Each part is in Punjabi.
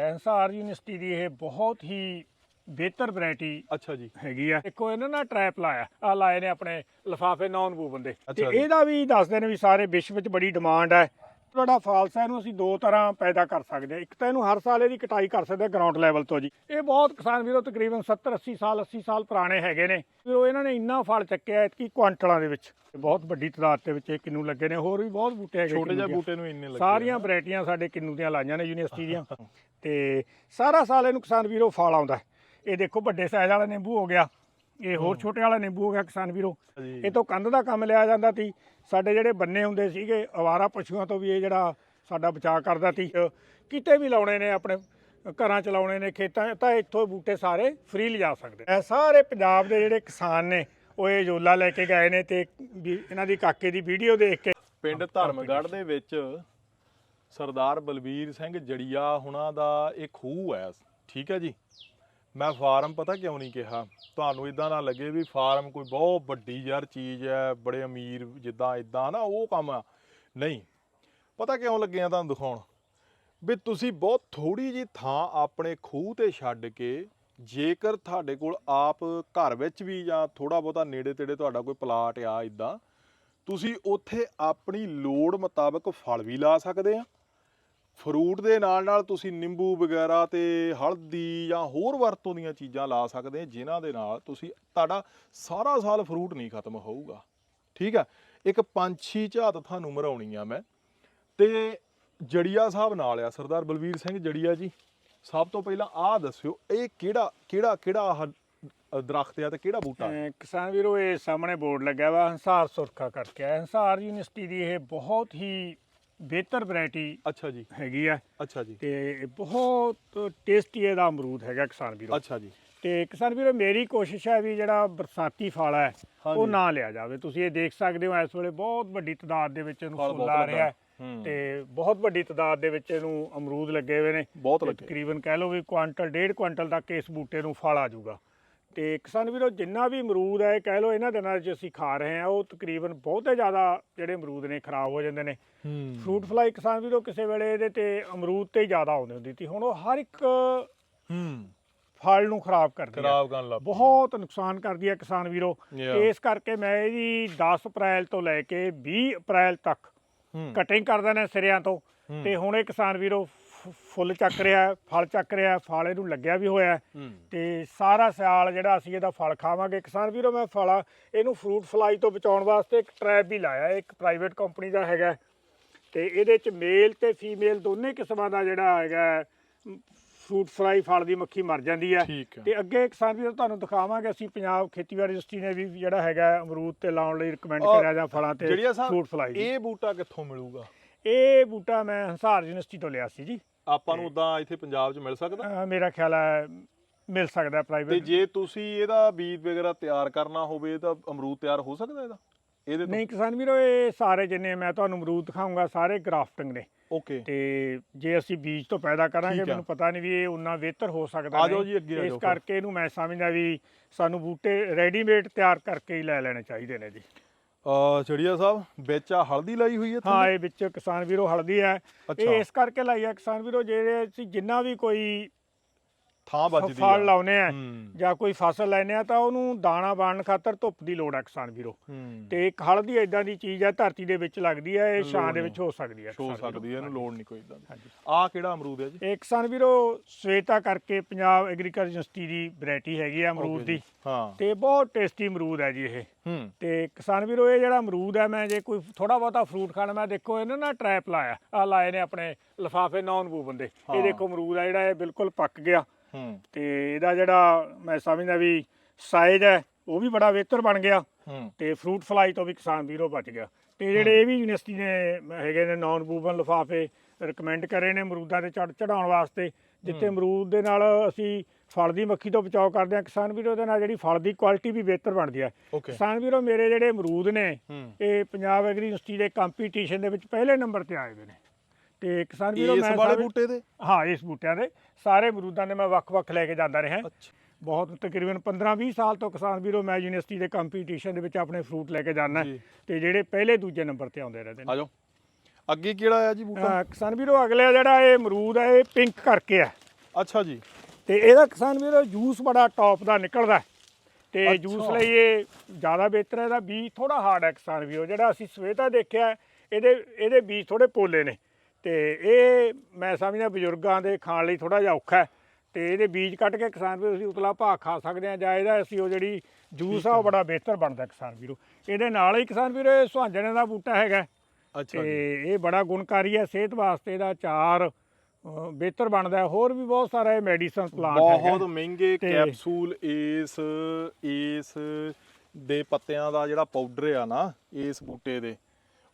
ਐਨਸਾਰ ਯੂਨੀਵਰਸਿਟੀ ਦੀ ਇਹ ਬਹੁਤ ਹੀ ਬਿਹਤਰ ਵੈਰਾਈਟੀ ਅੱਛਾ ਜੀ। ਹੈਗੀ ਆ। ਦੇਖੋ ਇਹਨਾਂ ਨਾਲ ਟ੍ਰੈਪ ਲਾਇਆ। ਆ ਲਾਏ ਨੇ ਆਪਣੇ ਲਫਾਫੇ ਨੌਨ ਵੂਵਨ ਦੇ ਤੇ। ਇਹਦਾ ਵੀ ਦੱਸਦੇ ਨੇ ਵੀ ਸਾਰੇ ਵਿਸ਼ਵ ਵਿੱਚ ਬੜੀ ਡਿਮਾਂਡ ਹੈ ਤੁਹਾਡਾ ਫਾਲਸਾ ਇਹਨੂੰ ਅਸੀਂ ਦੋ ਤਰ੍ਹਾਂ ਪੈਦਾ ਕਰ ਸਕਦੇ ਹਾਂ। ਇੱਕ ਤਾਂ ਇਹਨੂੰ ਹਰ ਸਾਲ ਇਹਦੀ ਕਟਾਈ ਕਰ ਸਕਦੇ ਹਾਂ ਗਰਾਊਂਡ ਲੈਵਲ ਤੋਂ ਜੀ। ਇਹ ਬਹੁਤ ਕਿਸਾਨ ਵੀਰੋ ਤਕਰੀਬਨ 70 80 ਸਾਲ 80 ਸਾਲ ਪੁਰਾਣੇ ਹੈਗੇ ਨੇ। ਫਿਰ ਉਹ ਇਹਨਾਂ ਨੇ ਇੰਨਾ ਫਲ ਚੱਕਿਆ ਕਿ ਕੁਆਂਟਲਾਂ ਦੇ ਵਿੱਚ। ਬਹੁਤ ਵੱਡੀ ਤਾਦਾਦ ਦੇ ਵਿੱਚ ਇਹ ਕਿੰਨੂ ਲੱਗੇ ਨੇ। ਹੋਰ ਵੀ ਬਹੁਤ ਬੂਟੇ ਹੈਗੇ ਛੋਟੇ ਜਿਹੇ। ਬੂਟੇ ਨੂੰ ਇੰਨੇ ਲੱਗੇ ਸਾਰੀਆਂ ਵੈਰਾਈਟੀਆਂ ਸਾਡੇ ਕਿੰਨੂ ਦੀਆਂ ਲਾਈਆਂ ਨੇ ਯੂਨੀਵਰਸਿਟੀ ਦੀਆਂ। ਤੇ ਸਾਰਾ ਸਾਲ ਇਹਨੂੰ ਕਿਸਾਨ ਵੀਰੋ ਫਲ ਆਉਂਦਾ। ਇਹ ਦੇਖੋ ਵੱਡੇ ਸਾਈਜ਼ ਵਾਲਾ ਨਿੰਬੂ ਹੋ ਗਿਆ। ਇਹ ਹੋਰ ਛੋਟੇ ਵਾਲਾ ਨਿੰਬੂ ਹੋ ਗਿਆ ਕਿਸਾਨ ਵੀਰੋ। ਇਹ ਤੋਂ ਕੰਧ ਦਾ ਕੰਮ ਲਿਆ ਜਾਂਦਾ ਸੀ। ਸਾਡੇ ਜਿਹੜੇ ਬੰਨੇ ਹੁੰਦੇ ਸੀਗੇ ਅਵਾਰਾ ਪਸ਼ੂਆਂ ਤੋਂ ਵੀ ਇਹ ਜਿਹੜਾ ਸਾਡਾ ਬਚਾਅ ਕਰਦਾ ਸੀ। ਕਿਤੇ ਵੀ ਲਾਉਣੇ ਨੇ ਆਪਣੇ ਘਰਾਂ ਚ ਲਾਉਣੇ ਨੇ ਖੇਤਾਂ ਤਾਂ ਇੱਥੋਂ ਬੂਟੇ ਸਾਰੇ ਫ੍ਰੀ ਲਿਜਾ ਸਕਦੇ ਇਹ ਸਾਰੇ ਪੰਜਾਬ ਦੇ ਜਿਹੜੇ ਕਿਸਾਨ ਨੇ ਉਹ ਇਹ ਜੋਲਾ ਲੈ ਕੇ ਗਏ ਨੇ ਤੇ ਇਹਨਾਂ ਦੀ ਕਾਕੇ ਦੀ ਵੀਡੀਓ ਦੇਖ ਕੇ ਪਿੰਡ ਧਰਮਗੜ੍ਹ ਦੇ ਵਿੱਚ ਸਰਦਾਰ ਬਲਬੀਰ ਸਿੰਘ ਜੜੀਆ ਹੁਣਾਂ ਦਾ ਇਹ ਖੂਹ ਹੈ। ਠੀਕ ਹੈ ਜੀ? ਮੈਂ ਫਾਰਮ ਪਤਾ ਕਿਉਂ ਨਹੀਂ ਕਿਹਾ? ਤੁਹਾਨੂੰ ਇਦਾਂ ਨਾ ਲੱਗੇ ਵੀ ਫਾਰਮ ਕੋਈ ਬਹੁਤ ਵੱਡੀ ਯਾਰ ਚੀਜ਼ ਹੈ, ਬੜੇ ਅਮੀਰ ਜਿੱਦਾਂ ਇਦਾਂ ਨਾ ਉਹ ਕੰਮ ਆ। ਨਹੀਂ, ਪਤਾ ਕਿਉਂ ਲੱਗੇ ਆ ਤੁਹਾਨੂੰ ਦਿਖਾਉਣ? ਵੀ ਤੁਸੀਂ ਬਹੁਤ ਥੋੜੀ ਜੀ ਥਾਂ ਆਪਣੇ ਖੂਹ ਤੇ ਛੱਡ ਕੇ ਜੇਕਰ ਤੁਹਾਡੇ ਕੋਲ ਆਪ ਘਰ ਵਿੱਚ ਵੀ ਜਾਂ ਥੋੜਾ ਬਹੁਤਾ ਨੇੜੇ ਤੇੜੇ ਤੁਹਾਡਾ ਕੋਈ ਪਲਾਟ ਆ ਇਦਾਂ ਤੁਸੀਂ ਉੱਥੇ ਆਪਣੀ ਲੋੜ ਮੁਤਾਬਕ ਫਲ ਵੀ ਲਾ ਸਕਦੇ ਆ। ਫਰੂਟ ਦੇ ਨਾਲ ਨਾਲ ਤੁਸੀਂ ਨਿੰਬੂ ਵਗੈਰਾ ਤੇ ਹਲਦੀ ਜਾਂ ਹੋਰ ਵਰਤੋਂ ਦੀਆਂ ਚੀਜ਼ਾਂ ਲਾ ਸਕਦੇ ਆ, ਜਿਨ੍ਹਾਂ ਦੇ ਨਾਲ ਤੁਸੀਂ ਤੁਹਾਡਾ ਸਾਰਾ ਸਾਲ ਫਰੂਟ ਨਹੀਂ ਖਤਮ ਹੋਊਗਾ। ਠੀਕ ਆ? ਇੱਕ ਪੰਛੀ ਝਾਤ ਤੁਹਾਨੂੰ ਮਰਾਉਣੀ ਆ ਮੈਂ। ਤੇ ਜੜੀਆ ਸਾਹਿਬ ਨਾਲ ਆ, ਸਰਦਾਰ ਬਲਵੀਰ ਸਿੰਘ ਜੜੀਆ ਜੀ। ਸਭ ਤੋਂ ਪਹਿਲਾਂ ਆਹ ਦੱਸਿਓ, ਇਹ ਕਿਹੜਾ ਕਿਹੜਾ ਕਿਹੜਾ ਆਹ ਦਰਖਤ ਆ ਤੇ ਕਿਹੜਾ ਬੂਟਾ? ਅਹ ਕਿਸਾਨ ਵੀਰੋ, ਇਹ ਸਾਹਮਣੇ ਬੋਰਡ ਲੱਗਿਆ ਵਾ, ਹੰਸਾਰ ਸੁਰੱਖਿਆ ਕਰਕੇ ਆ ਹੰਸਾਰ ਯੂਨੀਵਰਸਿਟੀ ਦੀ ਇਹ ਬਹੁਤ ਹੀ ਬਿਹਤਰ ਵੈਰਾਈਟੀ ਅੱਛਾ ਜੀ। ਹੈਗੀ ਆ। ਅੱਛਾ ਜੀ। ਤੇ ਬਹੁਤ ਟੇਸਟੀ ਇਹਦਾ ਅਮਰੂਦ ਹੈਗਾ ਕਿਸਾਨ ਵੀਰੋ। ਅੱਛਾ ਜੀ। ਤੇ ਕਿਸਾਨ ਵੀਰੋ ਮੇਰੀ ਕੋਸ਼ਿਸ਼ ਹੈ ਵੀ ਜਿਹੜਾ ਬਰਸਾਤੀ ਫਲ ਹੈ। ਉਹ ਨਾ ਲਿਆ ਜਾਵੇ। ਤੁਸੀਂ ਇਹ ਦੇਖ ਸਕਦੇ ਹੋ ਇਸ ਵੇਲੇ ਬਹੁਤ ਵੱਡੀ ਤਾਦਾਦ ਦੇ ਵਿੱਚ ਇਹਨੂੰ ਫਲ ਆ ਰਿਹਾ। ਤੇ ਬਹੁਤ ਵੱਡੀ ਤਾਦਾਦ ਦੇ ਵਿੱਚ ਇਹਨੂੰ ਅਮਰੂਦ ਲੱਗੇ ਹੋਏ ਨੇ। ਬਹੁਤ ਲੱਗੇ। ਤਕਰੀਬਨ ਕਹਿ ਲਓ ਵੀ ਕੁਆਂਟਲ ਡੇਢ ਕੁਆਂਟਲ ਤੱਕ ਇਸ ਬੂਟੇ ਨੂੰ ਫਲ ਆ ਜਾਊਗਾ। ਤੇ ਕਿਸਾਨ ਵੀਰੋ ਜਿੰਨਾ ਵੀ ਅਮਰੂਦ ਹੈ ਕਹਿ ਲਓ ਇਹਨਾਂ ਦਿਨਾਂ 'ਚ ਅਸੀਂ ਖਾ ਰਹੇ ਹਾਂ ਉਹ ਤਕਰੀਬਨ ਬਹੁਤੇ ਜ਼ਿਆਦਾ ਜਿਹੜੇ ਅਮਰੂਦ ਨੇ ਖਰਾਬ ਹੋ ਜਾਂਦੇ ਨੇ। ਫਰੂਟ ਫਲਾਈ ਕਿਸਾਨ ਵੀਰੋ ਕਿਸੇ ਵੇਲੇ ਇਹਦੇ ਤੇ ਅਮਰੂਦ ਤੇ ਹੀ ਜ਼ਿਆਦਾ ਆਉਂਦੀ ਹੁੰਦੀ ਸੀ। ਹੁਣ ਉਹ ਹਰ ਇੱਕ ਹੂੰ। ਫਲ ਨੂੰ ਖਰਾਬ ਕਰਦੀ ਖਰਾਬ ਕਰਨ ਲੱਗ ਪਈ। ਬਹੁਤ ਨੁਕਸਾਨ ਕਰਦੀ ਹੈ ਕਿਸਾਨ ਵੀਰੋ। ਇਸ ਕਰਕੇ ਮੈਂ ਇਹਦੀ 10 ਅਪ੍ਰੈਲ ਤੋਂ ਲੈ ਕੇ 20 ਅਪ੍ਰੈਲ ਤੱਕ ਕਟਿੰਗ ਕਰ ਦੇਣਾ ਸਿਰਿਆਂ ਤੋਂ। ਤੇ ਹੁਣ ਇਹ ਕਿਸਾਨ ਵੀਰੋ ਫ- ਫੁੱਲ ਚੱਕ ਰਿਹਾ ਹੈ, ਫਲ ਚੱਕ ਰਿਹਾ ਹੈ, ਫਲ ਇਹਨੂੰ ਲੱਗਿਆ ਵੀ ਹੋਇਆ। ਹੈ। ਹੂੰ ਤੇ ਸਾਰਾ ਸਿਆਲ ਜਿਹੜਾ ਅਸੀਂ ਇਹਦਾ ਫਲ ਖਾਵਾਂਗੇ। ਕਿਸਾਨ ਵੀਰੋ ਮੈਂ ਫਲਾ ਇਹਨੂੰ ਫਰੂਟ ਫਲਾਈ ਤੋਂ ਬਚਾਉਣ ਵਾਸਤੇ ਇੱਕ ਟ੍ਰੈਪ ਵੀ ਲਾਇਆ ਹੈ, ਇੱਕ ਪ੍ਰਾਈਵੇਟ ਕੰਪਨੀ ਦਾ ਹੈਗਾ ਤੇ ਇਹਦੇ ਚ ਮੇਲ ਤੇ ਫੀਮੇਲ ਦੋਨੇ ਕਿਸਮਾਂ ਦਾ ਜਿਹੜਾ ਹੈਗਾ ਫਰੂਟ ਫਲਾਈ ਫਲ ਦੀ ਮੱਖੀ ਮਰ ਜਾਂਦੀ ਹੈ। ਠੀਕ ਹੈ। ਤੇ ਅੱਗੇ ਕਿਸਾਨ ਵੀਰੋ ਤੁਹਾਨੂੰ ਦਿਖਾਵਾਂਗੇ ਅਸੀਂ ਪੰਜਾਬ ਖੇਤੀਬਾੜੀ ਯੂਨੀਵਰਸਿਟੀ ਨੇ ਵੀ ਜਿਹੜਾ ਹੈਗਾ ਅਮਰੂਦ ਤੇ ਲਾਉਣ ਲਈ ਰეკਮੈਂਡ ਔਰ ਕਰਿਆ ਜਾਂ ਫਲਾਂ ਤੇ ਜਿਹੜੀਆਂ ਫਰੂਟ ਫਲਾਈ ਇਹ ਬੂਟਾ ਕਿੱਥੋਂ ਮਿਲੂਗਾ? ਇਹ ਬੂਟਾ ਮੈਂ ਹੰਸਾਰ ਯੂਨੀਵਰਸਿਟੀ ਤੋਂ ਲਿਆ ਸੀ ਜੀ। ਆਪਾਂ ਨੂੰ ਉਦਾਂ ਇੱਥੇ ਪੰਜਾਬ 'ਚ ਮਿਲ ਸਕਦਾ? ਅਹ ਮੇਰਾ ਖਿਆਲ ਹੈ ਮਿਲ ਸਕਦਾ ਤੇ ਪ੍ਰਾਈਵੇਟ ਜੇ ਤੁਸੀਂ ਇਹਦਾ ਬੀਜ ਵਗੈਰਾ ਤਿਆਰ ਕਰਨਾ ਹੋਵੇ ਤਾਂ ਅਮਰੂਦ ਤਿਆਰ ਹੋ ਸਕਦਾ ਇਹਦਾ? ਇਹਦੇ ਤੋਂ? ਨਹੀਂ ਕਿਸਾਨ ਵੀਰੋ ਇਹ ਸਾਰੇ ਜਿੰਨੇ ਮੈਂ ਤੁਹਾਨੂੰ ਅਮਰੂਦ ਦਿਖਾਉਂਗਾ ਸਾਰੇ ਗ੍ਰਾਫਟਿੰਗ ਨੇ। ਓਕੇ। ਤੇ ਜੇ ਅਸੀਂ ਬੀਜ ਤੋਂ ਪੈਦਾ ਕਰਾਂਗੇ ਠੀਕ ਆ। ਮੈਨੂੰ ਪਤਾ ਨਹੀਂ ਵੀ ਇਹ ਉਨਾ ਬਿਹਤਰ ਹੋ ਸਕਦਾ ਆ ਜਾਓ ਨਹੀਂ। ਜੀ, ਅੱਗੇ ਆ ਇਸ ਜਾਓ ਫਿਰ। ਕਰਕੇ ਇਹਨੂੰ ਮੈਂ ਸਮਝਦਾ ਵੀ ਸਾਨੂੰ ਬੂਟੇ ਰੈਡੀਮੇਡ ਤਿਆਰ ਕਰਕੇ ਹੀ ਲੈ ਲੈਣੇ ਚਾਹੀਦੇ ਨੇ ਜੀ। ਅ ਚੜੀਆ ਸਾਹਿਬ ਵਿੱਚ ਆ ਹਲਦੀ ਲਾਈ ਹੋਈ ਹੈ ਹਾਂ ਇਹ ਵਿੱਚ ਕਿਸਾਨ ਵੀਰੋ ਹਲਦੀ ਹੈ। ਇਹ ਇਸ ਕਰਕੇ ਲਾਈ ਹੈ ਕਿਸਾਨ ਵੀਰੋ ਜਿਹੜੇ ਅਸੀਂ ਜਿੰਨਾ ਵੀ ਕੋਈ ਥਾਂ ਵੱਜਦੀ ਫਲ ਲਾਉਨੇ ਆ ਜਾਂ ਕੋਈ ਫਸਲ ਲੈਨੇ ਆ ਤਾਂ ਉਹਨੂੰ ਦਾਣਾ ਬਣਨ ਖਾਤਰ ਧੁੱਪ ਦੀ ਲੋੜ ਹੈ ਕਿਸਾਨ ਵੀਰੋ। ਤੇ ਇੱਕ ਹਲਦੀ ਇਦਾਂ ਦੀ ਚੀਜ਼ ਹੈ ਧਰਤੀ ਦੇ ਵਿੱਚ ਲੱਗਦੀ ਹੈ ਇਹ ਛਾਂ ਦੇ ਵਿੱਚ ਹੋ ਸਕਦੀ ਹੈ ਹੋ। ਸਕਦੀ ਹੈ ਇਹਨੂੰ ਲੋੜ ਨਹੀਂ ਕੋਈ ਇਦਾਂ ਦੀ। ਆ ਕਿਹੜਾ ਅਮਰੂਦ ਹੈ ਜੀ? ਇਹ ਕਿਸਾਨ ਵੀਰੋ ਸਵੇਤਾ ਕਰਕੇ ਪੰਜਾਬ ਐਗਰੀਕਲਚਰ ਯੂਨੀਵਰਸਿਟੀ ਦੀ ਵੈਰਾਈਟੀ ਹੈਗੀ ਆ ਅਮਰੂਦ। ਦੀ। ਹਾਂ। ਤੇ ਬਹੁਤ ਟੇਸਟੀ ਅਮਰੂਦ ਹੈ ਜੀ ਇਹ। ਤੇ ਕਿਸਾਨ ਵੀਰੋ ਇਹ ਜਿਹੜਾ ਅਮਰੂਦ ਹੈ ਮੈਂ ਜੇ ਕੋਈ ਥੋੜਾ ਬਹੁਤਾ ਫਰੂਟ ਖਾਣਾ ਮੈਂ ਦੇਖੋ ਇਹਨਾਂ ਨਾਲ ਟ੍ਰੈਪ ਲਾਇਆ। ਆ ਲਾਏ ਨੇ ਆਪਣੇ ਲਫਾਫੇ ਨੌਨ ਵੂਵਨ ਦੇ। ਇਹ ਦੇਖੋ ਅਮਰੂਦ ਹੈ ਜਿਹੜਾ ਇਹ ਬਿਲਕੁਲ ਪੱਕ ਗਿਆ। ਹੂੰ। ਤੇ ਇਹਦਾ ਜਿਹੜਾ ਮੈਂ ਸਮਝਦਾ ਵੀ ਸਾਈਜ਼ ਹੈ ਉਹ ਵੀ ਬੜਾ ਬਿਹਤਰ ਬਣ ਗਿਆ। ਹੂੰ। ਤੇ ਫਰੂਟ ਫਲਾਈ ਤੋਂ ਵੀ ਕਿਸਾਨ ਵੀਰੋ ਬਚ ਗਿਆ। ਤੇ ਜਿਹੜੇ ਇਹ ਵੀ ਯੂਨੀਵਰਸਿਟੀ ਨੇ ਹੈਗੇ ਨੇ ਨਾਨ ਵੂਵਨ ਲਿਫਾਫੇ ਰეკਮੈਂਡ ਕਰੇ ਨੇ ਅਮਰੂਦਾਂ ਤੇ ਚੜ ਚੜਾਉਣ ਵਾਸਤੇ ਜਿੱਥੇ ਅਮਰੂਦ ਦੇ ਨਾਲ ਅਸੀਂ ਫਲ ਦੀ ਮੱਖੀ ਤੋਂ ਬਚਾਅ ਕਰਦੇ ਹਾਂ। ਕਿਸਾਨ ਵੀਰੋ ਦੇ ਨਾਲ ਜਿਹੜੀ ਫਲ ਦੀ ਕੁਆਲਿਟੀ ਵੀ ਬਿਹਤਰ ਬਣਦੀ ਹੈ। ਕਿਸਾਨ ਵੀਰੋ ਮੇਰੇ ਜਿਹੜੇ ਅਮਰੂਦ ਨੇ ਇਹ ਪੰਜਾਬ ਐਗਰੀ ਯੂਨੀਵਰਸਿਟੀ ਦੇ ਕੰਪੀਟੀਸ਼ਨ ਦੇ ਵਿੱਚ ਪਹਿਲੇ ਨੰਬਰ ਤੇ ਆਏ ਹੋਏ ਨੇ। ਤੇ ਕਿਸਾਨ ਵੀਰੋ ਇਸ ਮੈਂ ਵਾਲੇ ਸਾਰੇ- ਬੂਟੇ ਦੇ? ਹਾਂ ਇਸ ਬੂਟਿਆਂ ਦੇ। ਸਾਰੇ ਅਮਰੂਦਾਂ ਦੇ ਮੈਂ ਵੱਖ-ਵੱਖ ਲੈ ਕੇ ਜਾਂਦਾ ਰਿਹਾ। ਅੱਛਾ। ਬਹੁਤ ਤਕਰੀਬਨ 15-20 ਸਾਲ ਤੋਂ ਕਿਸਾਨ ਵੀਰੋ ਮੈਂ ਯੂਨੀਵਰਸਿਟੀ ਦੇ ਕੰਪੀਟੀਸ਼ਨ ਦੇ ਵਿੱਚ ਆਪਣੇ ਫਰੂਟ ਲੈ ਕੇ ਜਾਂਦਾ। ਜੀ। ਤੇ ਜਿਹੜੇ ਪਹਿਲੇ ਦੂਜੇ ਨੰਬਰ ਤੇ ਆਉਂਦੇ ਰਹਿੰਦੇ ਨੇ। ਆ ਜਾਓ। ਅੱਗੇ ਕਿਹੜਾ ਆ ਜੀ ਬੂਟਾ? ਅਹ ਕਿਸਾਨ ਵੀਰੋ ਅਗਲੇ ਜਿਹੜਾ ਇਹ ਅਮਰੂਦ ਹੈ ਇਹ ਪਿੰਕ ਕਰਕੇ ਹੈ ਅੱਛਾ ਜੀ। ਤੇ ਇਹਦਾ ਕਿਸਾਨ ਵੀਰੋ ਜੂਸ ਬੜਾ ਟੌਪ ਦਾ ਨਿਕਲਦਾ। ਹੈ। ਤੇ ਅੱਛਾ। ਜੂਸ ਲਈ ਇਹ ਜ਼ਿਆਦਾ ਬਿਹਤਰ ਹੈ ਇਹਦਾ ਬੀਜ ਥੋੜਾ ਹਾਰਡ ਹੈ ਕਿਸਾਨ ਵੀਰੋ। ਜਿਹੜਾ ਅਸੀਂ ਸਵੇਤਾ ਦੇਖਿਆ ਹੈ, ਇਹਦੇ ਇਹਦੇ ਬੀਜ ਥੋੜੇ ਪੋਲੇ ਨੇ। ਤੇ ਇਹ ਮੈਂ ਸਮਝਦਾ ਬਜ਼ੁਰਗਾਂ ਦੇ ਖਾਣ ਲਈ ਥੋੜਾ ਜਿਹਾ ਔਖਾ ਹੈ ਤੇ ਇਹਦੇ ਬੀਜ ਕੱਢ ਕੇ ਕਿਸਾਨ ਵੀਰੋ ਅਸੀਂ ਉਤਲਾ ਭਾਅ ਖਾ ਸਕਦੇ ਹਾਂ ਜਾਂ ਇਹਦਾ ਅਸੀਂ ਉਹ ਜਿਹੜੀ ਜੂਸ ਆ ਉਹ ਬੜਾ ਬਿਹਤਰ ਬਣਦਾ ਕਿਸਾਨ ਵੀਰੋ। ਇਹਦੇ ਨਾਲ ਹੀ ਕਿਸਾਨ ਵੀਰੋ ਇਹ ਸੁਹਾਂਜਣੇ ਦਾ ਬੂਟਾ ਹੈਗਾ ਅੱਛਾ ਤੇ ਇਹ ਬੜਾ ਗੁਣਕਾਰੀ ਹੈ ਸਿਹਤ ਵਾਸਤੇ ਇਹਦਾ ਚਾਰ ਬਿਹਤਰ ਬਣਦਾ ਹੈ। ਹੋਰ ਵੀ ਬਹੁਤ ਸਾਰਾ ਇਹ ਮੈਡੀਸਨ ਪਲਾਂਟ ਹੈਗਾ ਬਹੁਤ ਮਹਿੰਗੇ ਕੈਪਸੂਲ ਇਸ ਇਸ ਦੇ ਪੱਤਿਆਂ ਦਾ ਜਿਹੜਾ ਪਾਊਡਰ ਆ ਨਾ ਇਸ ਬੂਟੇ ਦੇ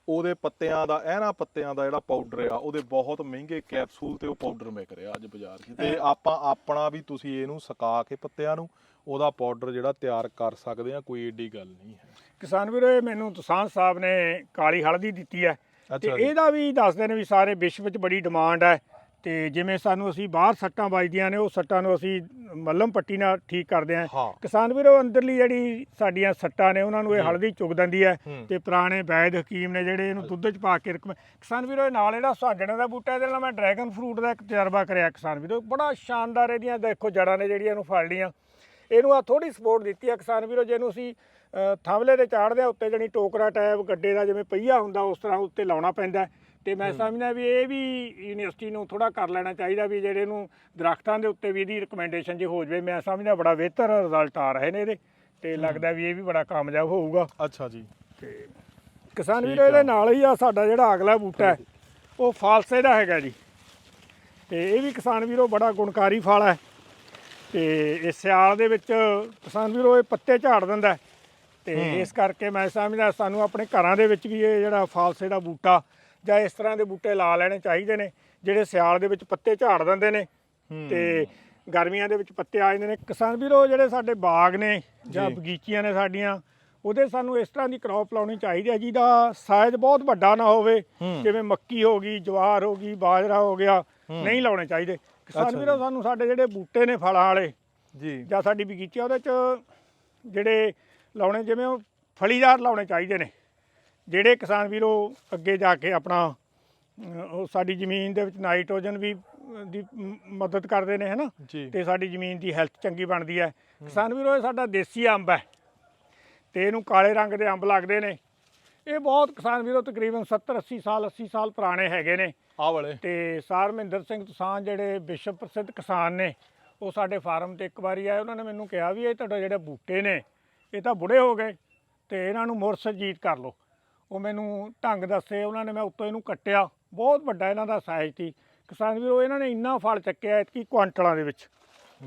ਉਹਦੇ ਪੱਤਿਆਂ ਦਾ ਇਹਨਾਂ ਪੱਤਿਆਂ ਦਾ ਜਿਹੜਾ ਪਾਊਡਰ ਆ ਉਹਦੇ ਬਹੁਤ ਮਹਿੰਗੇ ਕੈਪਸੂਲ ਤੇ ਉਹ ਪਾਊਡਰ ਮਿਲ ਰਿਹਾ ਅੱਜ ਬਾਜ਼ਾਰ 'ਚ। ਤੇ ਆਪਾਂ ਆਪਣਾ ਵੀ ਤੁਸੀਂ ਇਹਨੂੰ ਸੁਕਾ ਕੇ ਪੱਤਿਆਂ ਨੂੰ ਉਹਦਾ ਪਾਊਡਰ ਜਿਹੜਾ ਤਿਆਰ ਕਰ ਸਕਦੇ ਆ ਕੋਈ ਏਡੀ ਗੱਲ ਨਹੀਂ ਹੈ। ਕਿਸਾਨ ਵੀਰੋ ਇਹ ਮੈਨੂੰ ਤੁਸਾਨ ਸਾਹਿਬ ਨੇ ਕਾਲੀ ਹਲਦੀ ਦਿੱਤੀ ਹੈ। ਤੇ। ਇਹਦਾ ਵੀ ਦੱਸਦੇ ਨੇ ਵੀ ਸਾਰੇ ਵਿਸ਼ਵ ਵਿੱਚ ਬੜੀ ਡਿਮਾਂਡ ਹੈ। ਤੇ ਜਿਵੇਂ ਸਾਨੂੰ ਅਸੀਂ ਬਾਹਰ ਸੱਟਾਂ ਵੱਜਦੀਆਂ ਨੇ ਉਹ ਸੱਟਾਂ ਨੂੰ ਅਸੀਂ ਮੱਲਮ ਪੱਟੀ ਨਾਲ ਠੀਕ ਕਰਦੇ ਹਾਂ ਹਾਂ ਕਿਸਾਨ ਵੀਰੋ ਅੰਦਰਲੀ ਜਿਹੜੀ ਸਾਡੀਆਂ ਸੱਟਾਂ ਨੇ ਉਹਨਾਂ ਨੂੰ ਇਹ। ਹਲਦੀ ਚੁਗ ਦਿੰਦੀ ਹੈ ਹੂੰ। ਤੇ ਪੁਰਾਣੇ ਵੈਦ ਹਕੀਮ ਨੇ ਜਿਹੜੇ ਇਹਨੂੰ ਦੁੱਧ 'ਚ ਪਾ ਕੇ ਰਕਮ ਕਿਸਾਨ ਵੀਰੋ ਇਹ ਨਾਲ ਜਿਹੜਾ ਸੁਹਾਜਣੇ ਦਾ ਬੂਟਾ ਇਹਦੇ ਨਾਲ ਮੈਂ ਡਰੈਗਨ ਫਰੂਟ ਦਾ ਇੱਕ ਤਜਰਬਾ ਕਰਿਆ ਕਿਸਾਨ ਵੀਰੋ ਬੜਾ ਸ਼ਾਨਦਾਰ ਇਹਦੀਆਂ ਦੇਖੋ ਜੜਾਂ ਨੇ ਜਿਹੜੀਆਂ ਇਹਨੂੰ ਫੜ ਲੀਆਂ ਇਹਨੂੰ ਆ ਥੋੜੀ ਸਪੋਰਟ ਦਿੱਤੀ ਆ ਕਿਸਾਨ ਵੀਰੋ ਜਿਹਨੂੰ ਅਸੀਂ ਅ, ਥੰਬਲੇ ਤੇ ਚਾੜਦੇ ਆ ਉੱਤੇ ਜਣੀ ਟੋਕਰਾ ਟਾਈਪ ਗੱਡੇ ਦਾ ਜਿਵੇਂ ਪਹੀਆ ਹੁੰਦਾ ਉਸ ਤਰ੍ਹਾਂ ਉੱਤੇ ਲਾਉਣਾ ਪੈਂਦਾ ਹੈ। ਤੇ ਮੈਂ ਸਮਝਦਾ ਵੀ ਇਹ ਵੀ ਯੂਨੀਵਰਸਿਟੀ ਨੂੰ ਥੋੜਾ ਕਰ ਲੈਣਾ ਚਾਹੀਦਾ ਵੀ ਜਿਹੜੇ ਨੂੰ ਦਰਖਤਾਂ ਦੇ ਉੱਤੇ ਵੀ ਇਹਦੀ ਰეკਮੈਂਡੇਸ਼ਨ ਜੇ ਹੋ ਜਾਵੇ ਮੈਂ ਸਮਝਦਾ ਬੜਾ ਬਿਹਤਰ ਰਿਜ਼ਲਟ ਆ ਰਹੇ ਨੇ ਇਹਦੇ ਤੇ ਲੱਗਦਾ ਵੀ ਇਹ ਵੀ ਬੜਾ ਕਾਮਯਾਬ ਹੋਊਗਾ। ਅੱਛਾ ਜੀ। ਕਿਸਾਨ ਠੀਕ ਵੀਰੋ ਇਹਦੇ। ਨਾਲ ਹੀ ਆ ਸਾਡਾ ਜਿਹੜਾ ਅਗਲਾ ਬੂਟਾ ਹੈ ਉਹ ਫਾਲਸੇ ਦਾ ਹੈਗਾ ਜੀ। ਤੇ ਇਹ ਵੀ ਕਿਸਾਨ ਵੀਰੋ ਬੜਾ ਗੁਣਕਾਰੀ ਫਲ ਹੈ। ਤੇ ਇਹ ਸਿਆਲ ਦੇ ਵਿੱਚ ਕਿਸਾਨ ਵੀਰੋ ਇਹ ਪੱਤੇ ਝਾੜ ਦਿੰਦਾ। ਤੇ ਇਸ ਕਰਕੇ ਮੈਂ ਸਮਝਦਾ ਸਾਨੂੰ ਆਪਣੇ ਘਰਾਂ ਦੇ ਵਿੱਚ ਵੀ ਇਹ ਜਿਹੜਾ ਫਾਲਸੇ ਦਾ ਬੂਟਾ ਜਾਂ ਇਸ ਤਰ੍ਹਾਂ ਦੇ ਬੂਟੇ ਲਾ ਲੈਣੇ ਚਾਹੀਦੇ ਨੇ ਜਿਹੜੇ ਸਿਆਲ ਦੇ ਵਿੱਚ ਪੱਤੇ ਝਾੜ ਦਿੰਦੇ ਨੇ। ਤੇ ਗਰਮੀਆਂ ਦੇ ਵਿੱਚ ਪੱਤੇ ਆ ਜਾਂਦੇ ਨੇ ਕਿਸਾਨ ਵੀਰੋ ਜਿਹੜੇ ਸਾਡੇ ਬਾਗ ਨੇ ਜਾਂ। ਬਗੀਚੀਆਂ ਨੇ ਸਾਡੀਆਂ ਉਹਦੇ ਸਾਨੂੰ ਇਸ ਤਰ੍ਹਾਂ ਦੀ ਕ੍ਰੌਪ ਲਾਉਣੀ ਚਾਹੀਦੀ ਹੈ ਜਿਹਦਾ ਸਾਈਜ਼ ਬਹੁਤ ਵੱਡਾ ਨਾ ਹੋਵੇ। ਜਿਵੇਂ ਮੱਕੀ ਹੋ ਗਈ ਜਵਾਰ ਹੋ ਗਈ ਬਾਜਰਾ ਹੋ ਗਿਆ। ਨਹੀਂ ਲਾਉਣੇ ਚਾਹੀਦੇ ਕਿਸਾਨ। ਵੀਰੋ ਸਾਨੂੰ ਸਾਡੇ ਜਿਹੜੇ ਬੂਟੇ ਨੇ ਫਲਾਂ ਵਾਲੇ ਜੀ ਜਾਂ ਸਾਡੀ ਬਗੀਚੀ ਉਹਦੇ ਚ ਜਿਹੜੇ ਲਾਉਣੇ ਜਿਵੇਂ ਉਹ ਫਲੀਦਾਰ ਲਾਉਣੇ ਚਾਹੀਦੇ ਨੇ ਜਿਹੜੇ ਕਿਸਾਨ ਵੀਰੋ ਅੱਗੇ ਜਾ ਕੇ ਆਪਣਾ ਉਹ ਸਾਡੀ ਜ਼ਮੀਨ ਦੇ ਵਿੱਚ ਨਾਈਟ੍ਰੋਜਨ ਵੀ ਦੀ ਮਦਦ ਕਰਦੇ ਨੇ ਹਨਾ? ਤੇ ਸਾਡੀ ਜ਼ਮੀਨ ਦੀ ਹੈਲਥ ਚੰਗੀ ਬਣਦੀ ਹੈ। ਕਿਸਾਨ ਵੀਰੋ ਇਹ ਸਾਡਾ ਦੇਸੀ ਅੰਬ ਹੈ। ਤੇ ਇਹਨੂੰ ਕਾਲੇ ਰੰਗ ਦੇ ਅੰਬ ਲੱਗਦੇ ਨੇ। ਇਹ ਬਹੁਤ ਕਿਸਾਨ ਵੀਰੋ ਤਕਰੀਬਨ 70 80 ਸਾਲ 80 ਸਾਲ ਪੁਰਾਣੇ ਹੈਗੇ ਨੇ। ਆਹ ਵਾਲੇ। ਤੇ ਸਰ ਮਹਿੰਦਰ ਸਿੰਘ ਤੁਸਾਨ ਜਿਹੜੇ ਵਿਸ਼ਵ ਪ੍ਰਸਿੱਧ ਕਿਸਾਨ ਨੇ ਉਹ ਸਾਡੇ ਫਾਰਮ ਤੇ ਇੱਕ ਵਾਰੀ ਆਏ। ਉਹਨਾਂ ਨੇ ਮੈਨੂੰ ਕਿਹਾ ਵੀ ਇਹ ਤੁਹਾਡੇ ਜਿਹੜੇ ਬੂਟੇ ਨੇ ਇਹ ਤਾਂ ਬੁੜੇ ਹੋ ਗਏ। ਤੇ ਇਹਨਾਂ ਨੂੰ ਮੁਰਸਜੀਤ ਕਰ ਲਓ। ਉਹ ਮੈਨੂੰ ਢੰਗ ਦੱਸੇ ਉਹਨਾਂ ਨੇ ਮੈਂ ਉੱਤੋਂ ਇਹਨੂੰ ਕੱਟਿਆ। ਬਹੁਤ ਵੱਡਾ ਇਹਨਾਂ ਦਾ ਸਾਈਜ਼ ਸੀ। ਕਿਸਾਨ ਵੀਰੋ ਇਹਨਾਂ ਨੇ ਇੰਨਾ ਫਲ ਚੱਕਿਆ ਇਤਕੀ ਕੁਆਂਟਲਾਂ ਦੇ ਵਿੱਚ।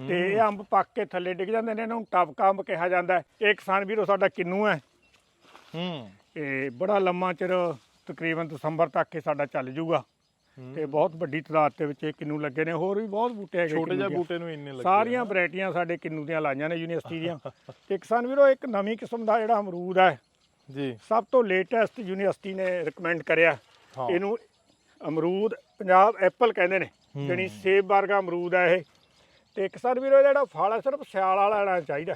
ਤੇ ਇਹ ਅੰਬ ਪੱਕ ਕੇ ਥੱਲੇ ਡਿੱਗ ਜਾਂਦੇ ਨੇ ਇਹਨਾਂ ਨੂੰ ਟਪਕਾ ਅੰਬ ਕਿਹਾ ਜਾਂਦਾ ਹੈ। ਇਹ ਕਿਸਾਨ ਵੀਰੋ ਸਾਡਾ ਕਿੰਨੂ ਹੈ। ਹੂੰ। ਇਹ ਬੜਾ ਲੰਮਾ ਚਿਰ ਤਕਰੀਬਨ ਦਸੰਬਰ ਤੱਕ ਇਹ ਸਾਡਾ ਚੱਲ ਜਾਊਗਾ ਹੂੰ। ਤੇ ਬਹੁਤ ਵੱਡੀ ਤਾਦਾਦ ਦੇ ਵਿੱਚ ਇਹ ਕਿੰਨੂ ਲੱਗੇ ਨੇ। ਹੋਰ ਵੀ ਬਹੁਤ ਬੂਟੇ ਹੈਗੇ ਛੋਟੇ ਕਿੰਨੂ ਜਿਹੇ ਦੀਆਂ। ਬੂਟੇ ਨੂੰ ਇੰਨੇ ਲੱਗੇ ਸਾਰੀਆਂ। ਵੈਰਾਈਟੀਆਂ ਸਾਡੇ ਕਿੰਨੂ ਦੀਆਂ ਲਾਈਆਂ ਨੇ ਯੂਨੀਵਰਸਿਟੀ ਦੀਆਂ। ਤੇ ਕਿਸਾਨ ਵੀਰੋ ਇੱਕ ਨਵੀਂ ਕਿਸਮ ਦਾ ਜਿਹੜਾ ਅਮਰੂਦ ਹੈ ਜੀ। ਸਭ ਤੋਂ ਲੇਟੈਸਟ ਯੂਨੀਵਰਸਿਟੀ ਨੇ ਰეკਮੈਂਡ ਕਰਿਆ। ਹਾਂ। ਇਹਨੂੰ ਅਮਰੂਦ ਪੰਜਾਬ ਐਪਲ ਕਹਿੰਦੇ ਨੇ। ਜਾਣੀ ਸੇਬ ਵਰਗਾ ਅਮਰੂਦ ਹੈ ਇਹ। ਤੇ ਕਿਸਾਨ ਵੀਰੋ ਇਹਦਾ ਜਿਹੜਾ ਫਲ ਹੈ ਸਿਰਫ ਸਿਆਲ ਵਾਲਾ ਲੈਣਾ ਚਾਹੀਦਾ।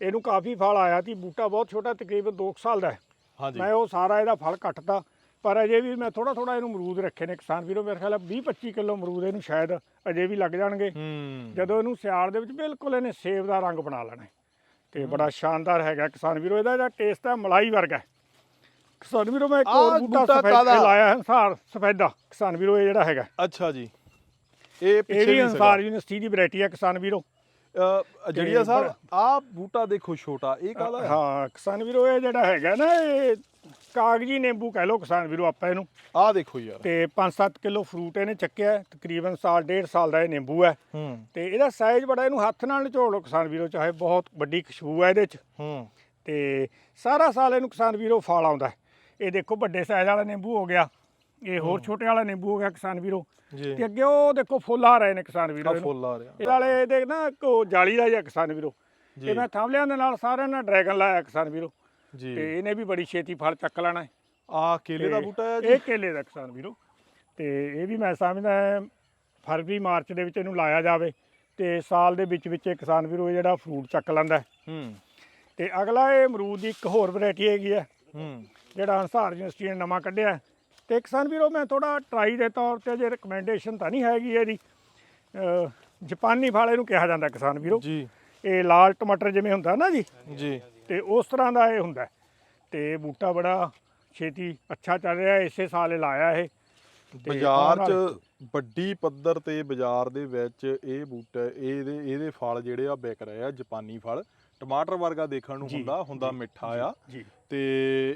ਇਹਨੂੰ ਕਾਫੀ ਫਲ ਆਇਆ ਸੀ ਬੂਟਾ ਬਹੁਤ ਛੋਟਾ ਤਕਰੀਬਨ 2 ਸਾਲ ਦਾ ਹੈ। ਹਾਂਜੀ। ਮੈਂ ਉਹ ਸਾਰਾ ਇਹਦਾ ਫਲ ਕੱਟਤਾ ਪਰ ਅਜੇ ਵੀ ਮੈਂ ਥੋੜਾ ਥੋੜਾ ਇਹਨੂੰ ਅਮਰੂਦ ਰੱਖੇ ਨੇ ਕਿਸਾਨ ਵੀਰੋ ਮੇਰੇ ਖਿਆਲ 20 25 ਕਿਲੋ ਅਮਰੂਦ ਇਹਨੂੰ ਸ਼ਾਇਦ ਅਜੇ ਵੀ ਲੱਗ ਜਾਣਗੇ। ਹੂੰ। ਜਦੋਂ ਇਹਨੂੰ ਸਿਆਲ ਦੇ ਵਿੱਚ ਬਿਲਕੁਲ ਇਹਨੇ ਸੇਬ ਦਾ ਰੰਗ ਬਣਾ ਲੈਣਾ ਹੈ। ਤੇ ਬੜਾ ਸ਼ਾਨਦਾਰ ਹੈਗਾ ਕਿਸਾਨ ਵੀਰੋ ਇਹਦਾ ਜਿਹੜਾ ਟੇਸਟ ਹੈ ਮਲਾਈ ਵਰਗਾ। ਕਿਸਾਨ ਵੀਰੋ ਮੈਂ ਇੱਕ ਆਹ ਹੋਰ ਬੂਟਾ ਬੂਟਾ ਸਫੈਦ ਕਾਹਦਾ? ਲਾਇਆ ਹੈ ਹੰਸਾਰ ਸਫੈਦਾ। ਕਿਸਾਨ ਵੀਰੋ ਇਹ ਜਿਹੜਾ ਹੈਗਾ। ਅੱਛਾ ਜੀ। ਇਹ ਇਹ ਪਿੱਛੇ ਵੀ ਵੀ ਹੰਸਾਰ ਯੂਨੀਵਰਸਿਟੀ ਦੀ ਵੈਰਾਈਟੀ ਹੈ ਕਿਸਾਨ ਵੀਰੋ। ਜੜੀਆ ਸਾਹਿਬ ਆਹ ਬੂਟਾ ਦੇਖੋ ਛੋਟਾ ਇਹ ਕਾਹਦਾ ਹੈ? ਹਾਂ ਕਿਸਾਨ ਵੀਰੋ ਇਹ ਜਿਹੜਾ ਹੈਗਾ ਨਾ ਇਹ ਕਾਗਜੀ ਨਿੰਬੂ ਕਹਿ ਲਓ ਕਿਸਾਨ ਵੀਰੋ ਆਪਾਂ ਇਹਨੂੰ। ਆਹ ਦੇਖੋ ਯਾਰ। ਤੇ 5-7 ਕਿਲੋ ਫਰੂਟ ਇਹਨੇ ਚੱਕਿਆ ਹੈ। ਤਕਰੀਬਨ ਸਾਲ ਡੇਢ ਸਾਲ ਦਾ ਇਹ ਨਿੰਬੂ ਹੈ। ਹੂੰ। ਤੇ ਇਹਦਾ ਸਾਈਜ਼ ਬੜਾ ਇਹਨੂੰ ਹੱਥ ਨਾਲ ਨਿਚੋੜ ਲਓ ਕਿਸਾਨ ਵੀਰੋ ਚਾਹੇ ਬਹੁਤ ਵੱਡੀ ਖੁਸ਼ਬੂ ਹੈ ਇਹਦੇ 'ਚ। ਹੂੰ। ਤੇ ਸਾਰਾ ਸਾਲ ਇਹਨੂੰ ਕਿਸਾਨ ਵੀਰੋ ਫਲ ਆਉਂਦਾ ਹੈ। ਇਹ ਦੇਖੋ ਵੱਡੇ ਸਾਈਜ਼ ਵਾਲਾ ਨਿੰਬੂ ਹੋ ਗਿਆ। ਇਹ ਹੋਰ ਛੋਟੇ ਵਾਲਾ ਨਿੰਬੂ ਹੋ ਗਿਆ ਕਿਸਾਨ ਵੀਰੋ। ਜੀ। ਤੇ ਅੱਗੇ ਉਹ ਦੇਖੋ ਫੁੱਲ ਆ ਰਹੇ ਨੇ ਕਿਸਾਨ ਵੀਰੋ। ਆ ਇਹਨੂੰ। ਫੁੱਲ ਆ ਰਿਹਾ। ਇਹ ਵਾਲੇ ਇਹਦੇ ਨਾ ਕੋ ਜਾਲੀ ਦਾ ਜਿਹਾ ਕਿਸਾਨ ਵੀਰੋ। ਜੀ। ਤੇ ਮੈਂ ਥੰਬਲਿਆਂ ਦੇ ਨਾਲ ਸਾਰਿਆਂ ਨਾਲ ਡਰੈਗਨ ਲਾਇਆ ਕਿਸਾਨ ਵੀਰੋ। ਜੀ। ਤੇ ਇਹਨੇ ਵੀ ਬੜੀ ਛੇਤੀ ਫਲ ਚੱਕ ਲੈਣਾ ਹੈ। ਆ ਕੇਲੇ ਦਾ ਤੇ ਬੂਟਾ ਹੈ ਜੀ। ਇਹ ਕੇਲੇ ਦਾ ਕਿਸਾਨ ਵੀਰੋ। ਤੇ ਇਹ ਵੀ ਮੈਂ ਸਮਝਦਾ ਹੈ ਫਰਵਰੀ ਮਾਰਚ ਦੇ ਵਿੱਚ ਇਹਨੂੰ ਲਾਇਆ ਜਾਵੇ। ਤੇ ਸਾਲ ਦੇ ਵਿੱਚ ਵਿੱਚ ਇਹ ਕਿਸਾਨ ਵੀਰੋ ਇਹ ਜਿਹੜਾ ਫਰੂਟ ਚੱਕ ਲੈਂਦਾ ਹੈ। ਹੂੰ। ਤੇ ਅਗਲਾ ਇਹ ਅਮਰੂਦ ਦੀ ਇੱਕ ਹੋਰ ਵੈਰਾਈਟੀ ਹੈਗੀ ਹੈ। ਹੂੰ। ਜਿਹੜਾ ਹੰਸਾਰ ਯੂਨੀਵਰਸਿਟੀ ਨੇ ਨਵਾਂ ਕੱਢਿਆ ਹੈ। ਤੇ ਕਿਸਾਨ ਵੀਰੋ ਮੈਂ ਥੋੜਾ ਟਰਾਈ ਦੇ ਤੌਰ ਤੇ ਜੇ ਰეკਮੈਂਡੇਸ਼ਨ ਤਾਂ ਨਹੀਂ ਹੈਗੀ ਇਹਦੀ। ਜਾਪਾਨੀ ਫਲ ਇਹਨੂੰ ਕਿਹਾ ਜਾਂਦਾ ਕਿਸਾਨ ਵੀਰੋ। ਜੀ। ਇਹ ਲਾਲ ਟਮਾਟਰ ਜਿਵੇਂ ਹੁੰਦਾ ਨਾ ਜੀ। ਜੀ। ਤੇ ਉਸ ਤਰ੍ਹਾਂ ਦਾ ਇਹ ਹੁੰਦਾ। ਤੇ ਬੂਟਾ ਬੜਾ ਛੇਤੀ ਅੱਛਾ ਚੱਲ ਰਿਹਾ ਇਸੇ ਸਾਲ ਇਹ ਲਾਇਆ ਇਹ। ਬਾਜ਼ਾਰ 'ਚ ਵੱਡੀ ਪੱਧਰ ਤੇ ਬਾਜ਼ਾਰ ਦੇ ਵਿੱਚ ਇਹ ਬੂਟਾ ਇਹਦੇ ਇਹਦੇ ਫਲ ਜਿਹੜੇ ਆ ਵਿਕ ਰਹੇ ਆ ਜਾਪਾਨੀ ਫਲ। ਟਮਾਟਰ ਵਰਗਾ ਦੇਖਣ ਨੂੰ ਹੁੰਦਾ ਹੁੰਦਾ ਮਿੱਠਾ ਆ। ਤੇ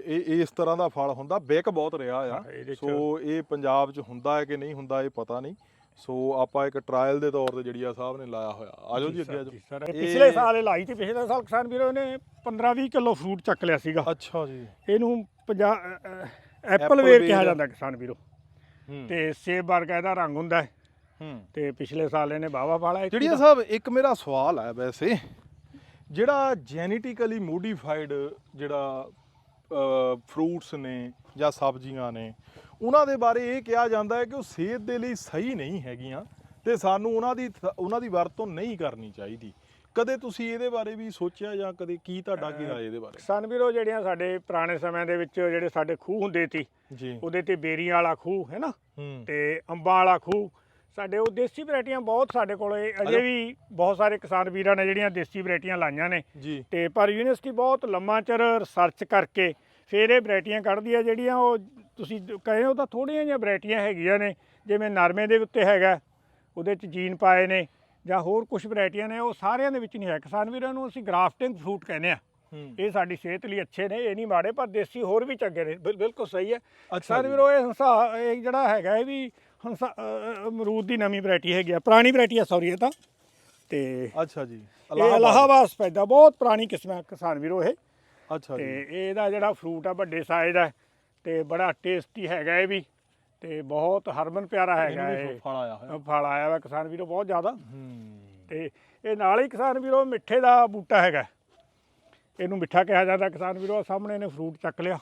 ਇਹ ਇਸ ਤਰ੍ਹਾਂ ਦਾ ਫਲ ਹੁੰਦਾ ਵਿਕ ਬਹੁਤ ਰਿਹਾ ਆ। ਸੋ ਇਹ ਪੰਜਾਬ 'ਚ ਹੁੰਦਾ ਹੈ ਕਿ ਨਹੀਂ ਹੁੰਦਾ ਇਹ ਪਤਾ ਨਹੀਂ। ਸੋ ਆਪਾਂ ਇੱਕ ਟ੍ਰਾਇਲ ਦੇ ਤੌਰ ਤੇ ਜੜੀਆ ਸਾਹਿਬ ਨੇ ਲਾਇਆ ਹੋਇਆ। ਆਜੋ ਜੀ ਅੱਗੇ ਆਜੋ ਪਿਛਲੇ ਸਾਲ ਇਹ ਲਾਈ ਸੀ ਪਿਛਲੇ ਸਾਲ ਕਿਸਾਨ ਵੀਰੋ ਨੇ 15-20 ਕਿਲੋ ਫਰੂਟ ਚੱਕ ਲਿਆ ਸੀਗਾ। ਅੱਛਾ ਜੀ। ਇਹਨੂੰ 50 Apple ਐਪਲ ਵੇਰ। ਕਿਹਾ ਜਾਂਦਾ ਕਿਸਾਨ ਵੀਰੋ। ਤੇ ਸੇਬ ਵਰਗਾ ਇਹਦਾ ਰੰਗ ਹੁੰਦਾ ਹੈ। ਹੂੰ। ਤੇ ਪਿਛਲੇ ਸਾਲ ਇਹਨੇ ਬਾਵਾ ਪਾਲਾ ਜੜੀਆ ਸਾਹਿਬ ਇੱਕ ਮੇਰਾ ਸਵਾਲ ਹੈ ਵੈਸੇ। ਜਿਹੜਾ ਜੈਨੇਟਿਕਲੀ ਮੋਡੀਫਾਈਡ ਜਿਹੜਾ ਫਰੂਟਸ ਨੇ ਜਾਂ ਸਬਜ਼ੀਆਂ ਨੇ ਉਹਨਾਂ ਦੇ ਬਾਰੇ ਇਹ ਕਿਹਾ ਜਾਂਦਾ ਹੈ ਕਿ ਉਹ ਸਿਹਤ ਦੇ ਲਈ ਸਹੀ ਨਹੀਂ ਹੈਗੀਆਂ ਤੇ ਸਾਨੂੰ ਉਹਨਾਂ ਦੀ ਉਹਨਾਂ ਦੀ ਵਰਤੋਂ ਨਹੀਂ ਕਰਨੀ ਚਾਹੀਦੀ। ਕਦੇ ਤੁਸੀਂ ਇਹਦੇ ਬਾਰੇ ਵੀ ਸੋਚਿਆ ਜਾਂ ਕਦੇ ਕੀ ਤੁਹਾਡਾ ਕੀ ਰਾਏ ਇਹਦੇ ਬਾਰੇ? ਕਿਸਾਨ ਵੀਰੋ ਜਿਹੜੀਆਂ ਸਾਡੇ ਪੁਰਾਣੇ ਸਮਿਆਂ ਦੇ ਵਿੱਚ ਜਿਹੜੇ ਸਾਡੇ ਖੂਹ ਹੁੰਦੇ ਸੀ ਜੀ। ਉਹਦੇ ਤੇ ਬੇਰੀਆਂ ਵਾਲਾ ਖੂਹ ਹੈ ਨਾ? ਤੇ ਅੰਬਾਂ ਵਾਲਾ ਖੂਹ ਸਾਡੇ ਉਹ ਦੇਸੀ ਵੈਰਾਈਟੀਆਂ ਬਹੁਤ ਸਾਡੇ ਕੋਲੇ ਅਜੇ ਵੀ ਬਹੁਤ ਸਾਰੇ ਕਿਸਾਨ ਵੀਰਾਂ ਨੇ ਜਿਹੜੀਆਂ ਦੇਸੀ ਵੈਰਾਈਟੀਆਂ ਲਾਈਆਂ ਨੇ। ਜੀ। ਤੇ ਪਰ ਯੂਨੀਵਰਸਿਟੀ ਬਹੁਤ ਲੰਮਾ ਚਿਰ ਰਿਸਰਚ ਕਰਕੇ ਫਿਰ ਇਹ ਵੈਰਾਈਟੀਆਂ ਕੱਢਦੀ ਆ ਜਿਹੜੀਆਂ ਉਹ ਤੁਸੀਂ ਕਹੇ ਉਹ ਤਾਂ ਥੋੜੀਆਂ ਜਿਹੀਆਂ ਵੈਰਾਈਟੀਆਂ ਹੈਗੀਆਂ ਨੇ ਜਿਵੇਂ ਨਰਮੇ ਦੇ ਉੱਤੇ ਹੈਗਾ ਉਹਦੇ ਚ ਜੀਨ ਪਾਏ ਨੇ ਜਾਂ ਹੋਰ ਕੁਝ ਵੈਰਾਈਟੀਆਂ ਨੇ ਉਹ ਸਾਰਿਆਂ ਦੇ ਵਿੱਚ ਨਹੀਂ ਹੈ। ਕਿਸਾਨ ਵੀਰਾਂ ਨੂੰ ਅਸੀਂ ਗ੍ਰਾਫਟਿੰਗ ਫਰੂਟ ਕਹਿੰਦੇ ਆ। ਇਹ ਸਾਡੀ ਸਿਹਤ ਲਈ ਅੱਛੇ ਨੇ ਇਹ ਨਹੀਂ ਮਾੜੇ ਪਰ ਦੇਸੀ ਹੋਰ ਵੀ ਚੰਗੇ ਨੇ। ਬਿਲ- ਬਿਲਕੁਲ ਸਹੀ ਹੈ। ਕਿਸਾਨ। ਵੀਰੋ ਇਹ ਹੰਸਾ ਇਹ ਜਿਹੜਾ ਹੈਗਾ ਇਹ ਵੀ ਅ, ਅ, ਅਮਰੂਦ ਦੀ ਨਵੀਂ ਵੈਰਾਈਟੀ ਹੈਗੀ ਆ ਪੁਰਾਣੀ ਵੈਰਾਈਟੀ ਆ ਸੌਰੀ ਇਹ ਤਾਂ। ਤੇ ਅੱਛਾ ਜੀ ਇਹ ਇਲਾਹਾਬਾਦ। ਸਪੈਦਾ ਬਹੁਤ ਪੁਰਾਣੀ ਕਿਸਮ ਹੈ ਕਿਸਾਨ ਵੀਰੋ ਇਹ। ਅੱਛਾ ਤੇ ਜੀ ਇਹਦਾ ਜਿਹੜਾ ਫਰੂਟ ਆ ਵੱਡੇ ਸਾਈਜ਼ ਦਾ ਤੇ ਬੜਾ ਟੇਸਟੀ ਹੈਗਾ ਇਹ ਵੀ। ਤੇ ਬਹੁਤ ਹਰਮਨ ਪਿਆਰਾ ਹੈਗਾ ਇਹਨੂੰ ਵੀ ਇਹ। ਫਲ ਆਇਆ ਹੋਇਆ। ਫਲ ਆਇਆ ਵਾ ਕਿਸਾਨ ਵੀਰੋ ਬਹੁਤ ਜ਼ਿਆਦਾ। ਹੂੰ। ਤੇ ਇਹ ਨਾਲ ਹੀ ਕਿਸਾਨ ਵੀਰੋ ਮਿੱਠੇ ਦਾ ਬੂਟਾ ਹੈਗਾ। ਇਹਨੂੰ ਮਿੱਠਾ ਕਿਹਾ ਜਾਂਦਾ ਕਿਸਾਨ ਵੀਰੋ ਆਹ ਸਾਹਮਣੇ ਨੇ ਫਰੂਟ ਚੱਕ ਲਿਆ।